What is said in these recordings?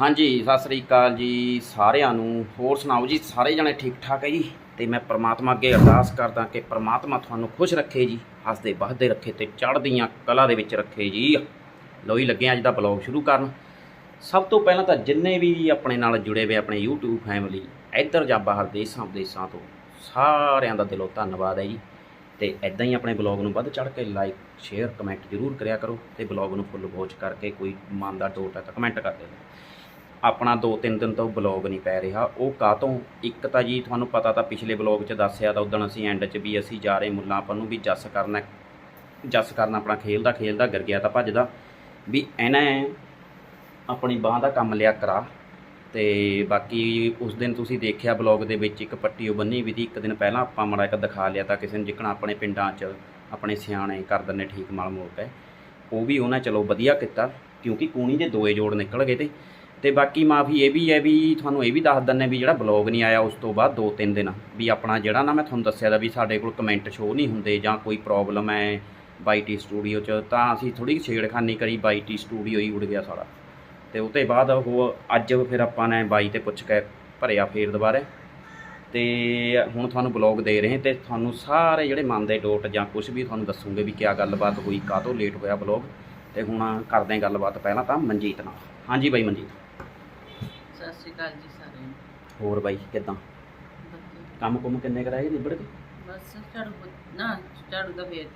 ਹਾਂਜੀ, ਸਤਿ ਸ੍ਰੀ ਅਕਾਲ ਜੀ ਸਾਰਿਆਂ ਨੂੰ। ਹੋਰ ਸੁਣਾਓ ਜੀ, ਸਾਰੇ ਜਣੇ ਠੀਕ ਠਾਕ ਹੈ ਜੀ? ਤੇ ਮੈਂ ਪ੍ਰਮਾਤਮਾ ਅੱਗੇ ਅਰਦਾਸ ਕਰਦਾ ਕਿ ਪ੍ਰਮਾਤਮਾ ਤੁਹਾਨੂੰ ਖੁਸ਼ ਰੱਖੇ ਜੀ ਹੱਸਦੇ ਵਸਦੇ ਰੱਖੇ ਤੇ ਚੜ੍ਹਦੀਆਂ ਕਲਾ ਦੇ ਵਿੱਚ ਰੱਖੇ ਜੀ। ਲੋ ਹੀ ਲੱਗੇ ਅੱਜ ਦਾ ਬਲੌਗ ਸ਼ੁਰੂ ਕਰਨ। ਸਭ ਤੋਂ ਪਹਿਲਾਂ ਤਾਂ ਜਿੰਨੇ ਵੀ ਆਪਣੇ ਨਾਲ ਜੁੜੇ ਹੋਏ ਆਪਣੇ YouTube ਫੈਮਿਲੀ ਇੱਧਰ ਜਾਂ ਬਾਹਰ ਦੇਸ਼ਾਂ ਵਿਦੇਸ਼ਾਂ ਤੋਂ, ਸਾਰਿਆਂ ਦਾ ਦਿਲੋਂ ਧੰਨਵਾਦ ਹੈ ਜੀ। ਤੇ ਐਦਾਂ ਹੀ ਆਪਣੇ ਬਲੌਗ ਨੂੰ ਵੱਧ ਚੜ੍ਹ ਕੇ ਲਾਈਕ ਸ਼ੇਅਰ ਕਮੈਂਟ ਜ਼ਰੂਰ ਕਰਿਆ ਕਰੋ ਤੇ ਬਲੌਗ ਨੂੰ ਫੁੱਲ ਵੋਚ ਕਰਕੇ ਕੋਈ ਮਨ ਦਾ ਡੋਟ ਹੈ ਤਾਂ ਕਮੈਂਟ ਕਰ ਦਿਓ। ਆਪਣਾ 2-3 ਦਿਨ ਤੋਂ ਬਲੌਗ ਨਹੀਂ ਪੈ ਰਿਹਾ। ਉਹ ਕਾਹਤੋਂ? ਇੱਕ ਤਾਂ ਜੀ ਤੁਹਾਨੂੰ ਪਤਾ ਤਾਂ ਪਿਛਲੇ ਬਲੌਗ 'ਚ ਦੱਸਿਆ ਤਾਂ ਉਦੋਂ ਅਸੀਂ ਐਂਡ 'ਚ ਵੀ ਅਸੀਂ ਜਾ ਰਹੇ ਮੁੱਲਾਂ ਆਪਾਂ ਨੂੰ ਵੀ ਜੱਸ ਕਰਨਾ ਜੱਸ ਕਰਨਾ ਆਪਣਾ ਖੇਲਦਾ ਖੇਲਦਾ ਗਿਰ ਗਿਆ ਤਾਂ ਭੱਜਦਾ। ਵੀ ਇਹਨੇ ਆਪਣੀ ਬਾਹ ਦਾ ਕੰਮ ਲਿਆ ਕਰਾ ਤੇ ਬਾਕੀ ਉਸ ਦਿਨ ਤੁਸੀਂ ਦੇਖਿਆ ਬਲੌਗ ਦੇ ਵਿੱਚ ਇੱਕ ਪੱਟੀ ਉਹ ਬੰਨੀ ਵੀ ਦੀ, ਇੱਕ ਦਿਨ ਪਹਿਲਾਂ ਆਪਾਂ ਮਾੜਾ ਇੱਕ ਦਿਖਾ ਲਿਆ ਤਾਂ ਕਿਸੇ ਨੂੰ ਜਿੱਕਣਾ ਆਪਣੇ ਪਿੰਡਾਂ 'ਚ, ਆਪਣੇ ਸਿਆਣੇ ਕਰ ਦਿੰਦੇ ਠੀਕ ਮਾਲ ਮੋਲ ਹੈ ਉਹ ਵੀ ਉਹਨਾਂ ਚਲੋ ਵਧੀਆ ਕੀਤਾ, ਕਿਉਂਕਿ ਕੂਣੀ ਦੇ ਦੋਏ ਜੋੜ ਨਿਕਲ ਗਏ ਤੇ ਤੇ ਬਾਕੀ ਮਾਫੀ ਇਹ ਵੀ ਹੈ ਵੀ ਤੁਹਾਨੂੰ ਇਹ ਵੀ ਦੱਸ ਦਿੰਨੇ ਵੀ ਜਿਹੜਾ ਬਲੌਗ ਨਹੀਂ ਆਇਆ ਉਸ ਤੋਂ ਬਾਅਦ 2-3 ਦਿਨ, ਵੀ ਆਪਣਾ ਜਿਹੜਾ ਨਾ ਮੈਂ ਤੁਹਾਨੂੰ ਦੱਸਿਆ ਦਾ ਵੀ ਸਾਡੇ ਕੋਲ ਕਮੈਂਟ ਸ਼ੋ ਨਹੀਂ ਹੁੰਦੇ ਜਾਂ ਕੋਈ ਪ੍ਰੋਬਲਮ ਹੈ ਬਾਈਟੀ ਸਟੂਡੀਓ 'ਚ, ਤਾਂ ਅਸੀਂ ਥੋੜੀ ਛੇੜਖਾਨੀ ਕਰੀ ਬਾਈਟੀ ਸਟੂਡੀਓ ਹੀ ਉੜ ਗਿਆ ਸਾਰਾ ਤੇ ਉਹ ਤੋਂ ਬਾਅਦ ਉਹ ਅੱਜ ਫਿਰ ਆਪਾਂ ਨੇ ਬਾਈ ਤੇ ਪੁੱਛ ਕੇ ਭਰਿਆ ਫੇਰ ਦੁਬਾਰੇ। ਤੇ ਹੁਣ ਤੁਹਾਨੂੰ ਬਲੌਗ ਦੇ ਰਹੇ ਤੇ ਤੁਹਾਨੂੰ ਸਾਰੇ ਜਿਹੜੇ ਮਨ ਦੇ ਡੋਟ ਜਾਂ ਕੁਝ ਵੀ ਤੁਹਾਨੂੰ ਦੱਸੂਗੇ ਵੀ ਕਿਆ ਗੱਲਬਾਤ ਹੋਈ, ਕਾਹਤੋਂ ਲੇਟ ਹੋਇਆ ਬਲੌਗ ਤੇ ਹੁਣ ਕਰਦੇ ਗੱਲਬਾਤ ਪਹਿਲਾਂ ਤਾਂ ਮਨਜੀਤ ਨਾਲ। ਹਾਂਜੀ ਬਾਈ ਮਨਜੀਤ। ਸ਼੍ਰੀ ਅਕਾਲ ਜੀ ਸਾਰਿਆਂ ਨੂੰ। ਹੋਰ ਬਾਈ ਕਿਦਾਂ? ਕੰਮ ਕੁਮ ਕਿੰਨੇ ਕਰਾਏ ਨਿਬੜ ਕੇ ਬਸ ਝਾੜੂ ਪੋ- ਨਾ ਝਾੜੂ ਦਾ ਫੇਰ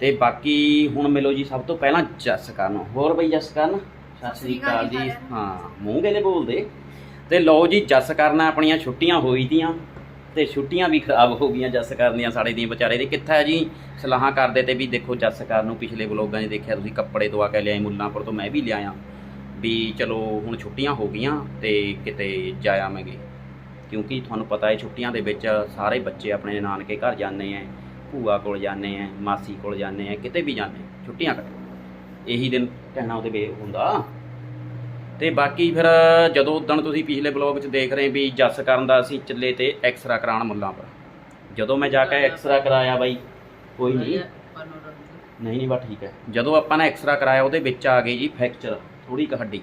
ਤੇ ਬਾਕੀ ਹੁਣ ਮਿਲੋ ਜੀ ਸਭ ਤੋਂ ਪਹਿਲਾਂ ਜਸ ਕਰਨ। ਹੋਰ ਬਈ ਜਸ ਕਰਨ? ਸਤਿ ਸ੍ਰੀ ਅਕਾਲ ਜੀ ਹਾਂ ਮੂੰਹ ਗੇਲੇ ਬੋਲਦੇ? ਤੇ ਲਓ ਜੀ ਜਸ ਕਰਨਾ ਆਪਣੀਆਂ ਛੁੱਟੀਆਂ ਹੋਈ ਦੀਆਂ। ਤੇ ਛੁੱਟੀਆਂ ਵੀ ਖਰਾਬ ਹੋ ਗਈਆਂ ਜਸ ਕਰਨ ਦੀਆਂ ਸਾਡੇ ਦੀਆਂ ਵਿਚਾਰੇ ਦੀ। ਕਿੱਥਾ ਹੈ ਜੀ? ਸਲਾਹਾਂ ਕਰਦੇ ਤੇ ਵੀ ਦੇਖੋ ਜਸ ਕਰਨ ਨੂੰ ਪਿਛਲੇ ਵਲੋਗਾਂ 'ਚ ਦੇਖਿਆ ਤੁਸੀਂ ਕੱਪੜੇ ਦਵਾ ਕੇ ਲਿਆਏ ਮੁੱਲਾਂਪੁਰ ਤੋਂ ਮੈਂ ਵੀ ਲਿਆਇਆ। ਵੀ ਚਲੋ ਹੁਣ ਛੁੱਟੀਆਂ ਹੋ ਗਈਆਂ ਤੇ ਕਿਤੇ ਜਾਇਆ ਮੈਂਗੇ ਕਿਉਂਕਿ ਤੁਹਾਨੂੰ ਪਤਾ ਹੈ ਛੁੱਟੀਆਂ ਦੇ ਵਿੱਚ ਸਾਰੇ ਬੱਚੇ ਆਪਣੇ ਨਾਨਕੇ ਘਰ ਜਾਂਦੇ ਆ ਭੂਆ ਕੋਲ ਜਾਂਦੇ ਆ ਮਾਸੀ ਕੋਲ ਜਾਂਦੇ ਆ ਕਿਤੇ ਵੀ ਜਾਂਦੇ ਛੁੱਟੀਆਂ ਕੱਟ ਇਹੀ ਦਿਨ ਕਹਿਣਾ ਉਹਦੇ ਵੇ ਹੁੰਦਾ। ਤੇ ਬਾਕੀ ਫਿਰ ਜਦੋਂ ਉਦਣ ਤੁਸੀਂ ਪਿਛਲੇ ਬਲੌਗ 'ਚ ਦੇਖ ਰਹੇ ਵੀ ਜੱਸ ਕਰਨ ਦਾ ਅਸੀਂ ਚੱਲੇ ਤੇ ਐਕਸਰਾ ਕਰਾਉਣ ਮੁੱਲਾਂ ਪਰ। ਜਦੋਂ ਮੈਂ ਜਾ ਕੇ ਐਕਸਰਾ ਕਰਾਇਆ ਬਾਈ ਕੋਈ ਨਹੀਂ। ਨਹੀਂ ਨਹੀਂ ਬਾ ਠੀਕ ਹੈ ਜਦੋਂ ਆਪਾਂ ਨੇ ਐਕਸਰਾ ਕਰਾਇਆ ਉਹਦੇ ਵਿੱਚ ਆ ਗਈ ਜੀ ਫ੍ਰੈਕਚਰ ਥੋੜੀ ਕੁ ਹੱਡੀ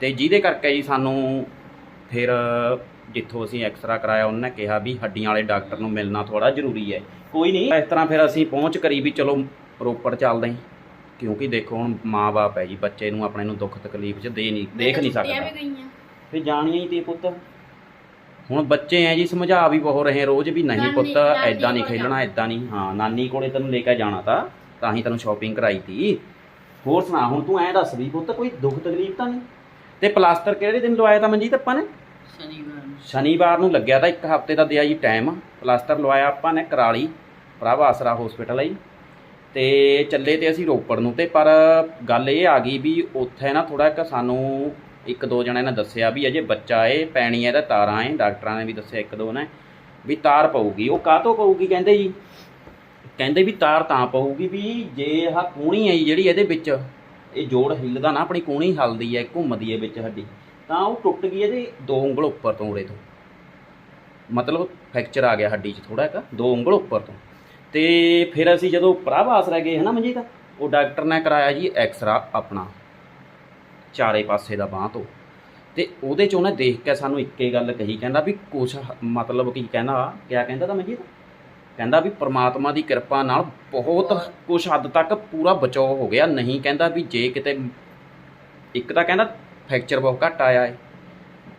ਤੇ ਜਿਹਦੇ ਕਰਕੇ ਜੀ ਸਾਨੂੰ ਫਿਰ ਜਿੱਥੋਂ ਅਸੀਂ ਐਕਸਰਾ ਕਰਾਇਆ ਉਹਨਾਂ ਨੇ ਕਿਹਾ ਵੀ ਹੱਡੀਆਂ ਵਾਲੇ ਡਾਕਟਰ ਨੂੰ ਮਿਲਣਾ ਥੋੜਾ ਜ਼ਰੂਰੀ ਹੈ। ਕੋਈ ਨਹੀਂ ਇਸ ਤਰ੍ਹਾਂ ਫਿਰ ਅਸੀਂ ਪਹੁੰਚ ਕਰੀ ਵੀ ਚਲੋ ਰੋਪੜ ਚੱਲਦੇ ਹਾਂ। ਕਿਉਂਕਿ ਦੇਖੋ ਹੁਣ ਮਾਂ-ਬਾਪ ਹੈ ਜੀ ਬੱਚੇ ਨੂੰ ਆਪਣੇ ਨੂੰ ਦੁੱਖ ਤਕਲੀਫ 'ਚ ਦੇ ਨਹੀਂ ਦੇਖ ਨਹੀਂ ਸਕਦਾ। ਫਿਰ ਜਾਣੀਆਂ ਹੀ ਤੇ ਪੁੱਤ। ਹੁਣ ਬੱਚੇ ਐ ਜੀ ਸਮਝਾ ਵੀ ਬਹੁਤ ਰਹੇ ਰੋਜ਼ ਵੀ ਨਹੀਂ ਪੁੱਤ ਐਦਾਂ ਨਹੀਂ ਖੇਲਣਾ ਐਦਾਂ ਨਹੀਂ। ਹਾਂ ਨਾਨੀ ਕੋਲੇ ਤੈਨੂੰ ਲੈ ਕੇ ਜਾਣਾ ਤਾਂ ਤਾਂ ਹੀ ਤੈਨੂੰ ਸ਼ਾਪਿੰਗ ਕਰਾਈ ਤੀ। ਹੋਰ ਸੁਣਾ ਹੁਣ ਤੂੰ ਐਂ ਦੱਸ ਵੀ ਪੁੱਤ ਕੋਈ ਦੁੱਖ ਤਕਲੀਫ ਤਾਂ ਨਹੀਂ। ਤੇ ਪਲਾਸਟਰ ਕਿਹੜੇ ਦਿਨ ਲਵਾਇਆ ਤਾਂ ਮਨਜੀਤ ਆਪਾਂ ਨੇ? ਸ਼ਨੀਵਾਰ ਨੂੰ। ਸ਼ਨੀਵਾਰ ਨੂੰ ਲੱਗਿਆ ਤਾਂ ਇੱਕ ਹਫ਼ਤੇ ਦਾ ਦਿਆ ਜੀ ਟਾਈਮ ਪਲਾਸਟਰ ਲਵਾਇਆ ਆਪਾਂ ਨੇ ਕਰਾਲੀ ਪ੍ਰਭ ਆਸਰਾ ਹਸਪੀਟਲ ਆਈ ਤੇ ਚੱਲੇ ਤੇ ਅਸੀਂ ਰੋਪੜ ਨੂੰ ਤੇ ਪਰ ਗੱਲ ਇਹ ਆ ਗਈ ਵੀ ਉੱਥੇ ਨਾ ਥੋੜਾ ਇੱਕ ਸਾਨੂੰ ਇੱਕ ਦੋ ਜਣਿਆਂ ਨੇ ਦੱਸਿਆ ਵੀ ਅਜੇ ਬੱਚਾ ਏ ਪੈਣੀ ਇਹਦਾ ਤਾਰਾਂ ਏ ਡਾਕਟਰਾਂ ਨੇ ਵੀ ਦੱਸਿਆ ਇੱਕ ਦੋ ਨੇ ਵੀ ਤਾਰ ਪਊਗੀ। ਉਹ ਕਾਹਤੋਂ ਪਊਗੀ ਕਹਿੰਦੇ ਜੀ? ਕਹਿੰਦੇ ਵੀ ਤਾਰ ਤਾਂ ਪਊਗੀ ਵੀ ਜੇ ਆਹ ਕੂਣੀ ਹੈ ਜਿਹੜੀ ਇਹਦੇ ਵਿੱਚ, ਇਹ ਜੋੜ ਹਿੱਲਦਾ ਨਾ, ਆਪਣੀ ਕੂਣੀ ਹਲਦੀ ਹੈ, ਘੁੰਮਦੀ ਹੈ ਵਿੱਚ ਹੱਡੀ ਤਾਂ ਉਹ ਟੁੱਟ ਗਈ ਇਹਦੇ ਦੋ ਉਂਗਲ ਉੱਪਰ ਤੋਂ ਉਰੇ ਤੋਂ। ਮਤਲਬ ਫ੍ਰੈਕਚਰ ਆ ਗਿਆ ਹੱਡੀ 'ਚ ਥੋੜਾ ਇੱਕ ਦੋ ਉਂਗਲ ਉੱਪਰ ਤੋਂ। ਤੇ ਫਿਰ ਅਸੀਂ ਜਦੋਂ ਪ੍ਰਭਾਸ ਰਹਿ ਗਏ, ਹਨਾ ਮਨਜੀਤ? ਉਹ ਡਾਕਟਰ ਨੇ ਕਰਾਇਆ ਜੀ ਐਕਸਰਾ ਆਪਣਾ, ਚਾਰੇ ਪਾਸੇ ਦਾ ਬਾਹ ਤੋਂ। ਤੇ ਉਹਦੇ 'ਚ ਉਹਨੇ ਦੇਖ ਕੇ ਸਾਨੂੰ ਇੱਕੇ ਗੱਲ ਕਹੀ, ਕਹਿੰਦਾ ਵੀ ਕੁਛ ਮਤਲਬ ਕੀ ਕਹਿੰਦਾ, ਕਿਆ ਕਹਿੰਦਾ ਤਾਂ ਮਨਜੀਤ? ਕਹਿੰਦਾ ਵੀ ਪ੍ਰਮਾਤਮਾ ਦੀ ਕਿਰਪਾ ਨਾਲ ਬਹੁਤ ਕੁਛ ਹੱਦ ਤੱਕ ਪੂਰਾ ਬਚਾਅ ਹੋ ਗਿਆ। ਨਹੀਂ ਕਹਿੰਦਾ ਵੀ ਜੇ ਕਿਤੇ ਇੱਕ ਤਾਂ ਕਹਿੰਦਾ ਫ੍ਰੈਕਚਰ ਬਹੁਤ ਘੱਟ ਆਇਆ ਹੈ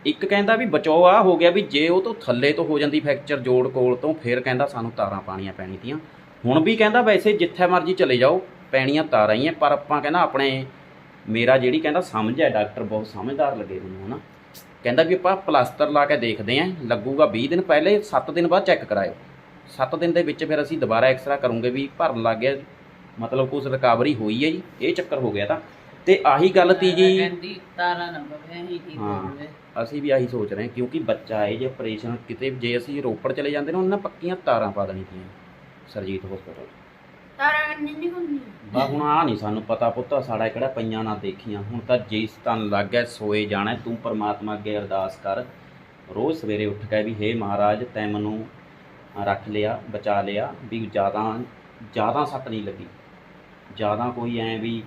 ਇੱਕ ਕਹਿੰਦਾ ਵੀ ਬਚਾਅ ਆ ਹੋ ਗਿਆ ਵੀ ਜੇ ਉਹ ਤੋਂ ਥੱਲੇ ਤੋਂ ਹੋ ਜਾਂਦੀ ਫ੍ਰੈਕਚਰ ਜੋੜ ਕੋਲ ਤੋਂ, ਫਿਰ ਕਹਿੰਦਾ ਸਾਨੂੰ ਤਾਰਾਂ ਪਾਣੀਆਂ। ਪੈਣੀ ਤੀਆਂ ਹੁਣ ਵੀ ਕਹਿੰਦਾ ਵੈਸੇ ਜਿੱਥੇ ਮਰਜ਼ੀ ਚਲੇ ਜਾਓ, ਪੈਣੀਆਂ ਤਾਰਾਂ ਹੀ ਆ, ਪਰ ਆਪਾਂ ਕਹਿੰਦਾ ਆਪਣੇ ਮੇਰਾ ਜਿਹੜੀ ਕਹਿੰਦਾ ਸਮਝ ਹੈ ਡਾਕਟਰ ਬਹੁਤ ਸਮਝਦਾਰ ਲੱਗੇ ਮੈਨੂੰ ਹਨਾ। ਕਹਿੰਦਾ ਵੀ ਆਪਾਂ ਪਲਾਸਟਰ ਲਾ ਕੇ ਦੇਖਦੇ ਆਂ, ਲੱਗੂਗਾ 20 ਦਿਨ ਪਹਿਲੇ 7 ਦਿਨ ਬਾਅਦ ਚੈੱਕ ਕਰਾਇਓ। 7 ਦਿਨ ਦੇ ਵਿੱਚ ਫਿਰ ਅਸੀਂ ਦੁਬਾਰਾ ਐਕਸਰਾ ਕਰੂੰਗੇ ਵੀ ਭਰਨ ਲੱਗ ਗਿਆ ਮਤਲਬ ਕੁਝ ਰਿਕਵਰੀ ਹੋਈ ਹੈ ਜੀ। ਇਹ ਚੱਕਰ ਹੋ ਗਿਆ ਤਾਂ। ਤੇ ਆਹੀ ਗੱਲ ਤੀ ਜੀ। ਕਹਿੰਦੀ ਤਾਰਾ ਨਾ ਹੀ ਠੀਕ ਹਾਂ। ਹੋਵੇ ਅਸੀਂ ਵੀ ਆਹੀ ਸੋਚ ਰਹੇ ਹਾਂ ਕਿਉਂਕਿ ਬੱਚਾ ਹੈ ਜੇ ਆਪਰੇਸ਼ਨ ਕਿਤੇ ਜੇ ਅਸੀਂ ਰੋਪੜ ਚਲੇ ਜਾਂਦੇ ਨਾ ਉਹਨਾਂ ਨੇ ਪੱਕੀਆਂ ਤਾਰਾਂ ਪਾ ਦੇਣੀ ਤੀਆਂ ਸਰਜੀਤ ਹਸਪਤਾਲ ਤਾਰਾ ਕੰਨੀ ਨਹੀਂ ਹੁੰਦੀ ਬਾ ਹੁਣ ਆ ਨਹੀਂ ਸਾਨੂੰ ਪਤਾ ਪੁੱਤਾ ਸਾਡਾ ਕਿਹੜਾ ਪਈਆਂ ਨਾ ਦੇਖੀਆਂ। ਹੁਣ ਤਾਂ ਜਿਸ ਤਨ ਲੱਗ ਗਿਆ ਸੋਏ ਜਾਣਾ ਤੂੰ ਪਰਮਾਤਮਾ ਅੱਗੇ ਅਰਦਾਸ ਕਰ। ਰੋਜ਼ ਸਵੇਰੇ ਉੱਠ ਕੇ ਵੀ ਹੇ ਮਹਾਰਾਜ ਤੈਂ ਮੈਨੂੰ ਰੱਖ ਲਿਆ, ਬਚਾ ਲਿਆ ਵੀ ਜ਼ਿਆਦਾ ਜ਼ਿਆਦਾ ਸੱਟ ਨਹੀਂ ਲੱਗੀ। ਜ਼ਿਆਦਾ ਕੋਈ ਐ ਵੀ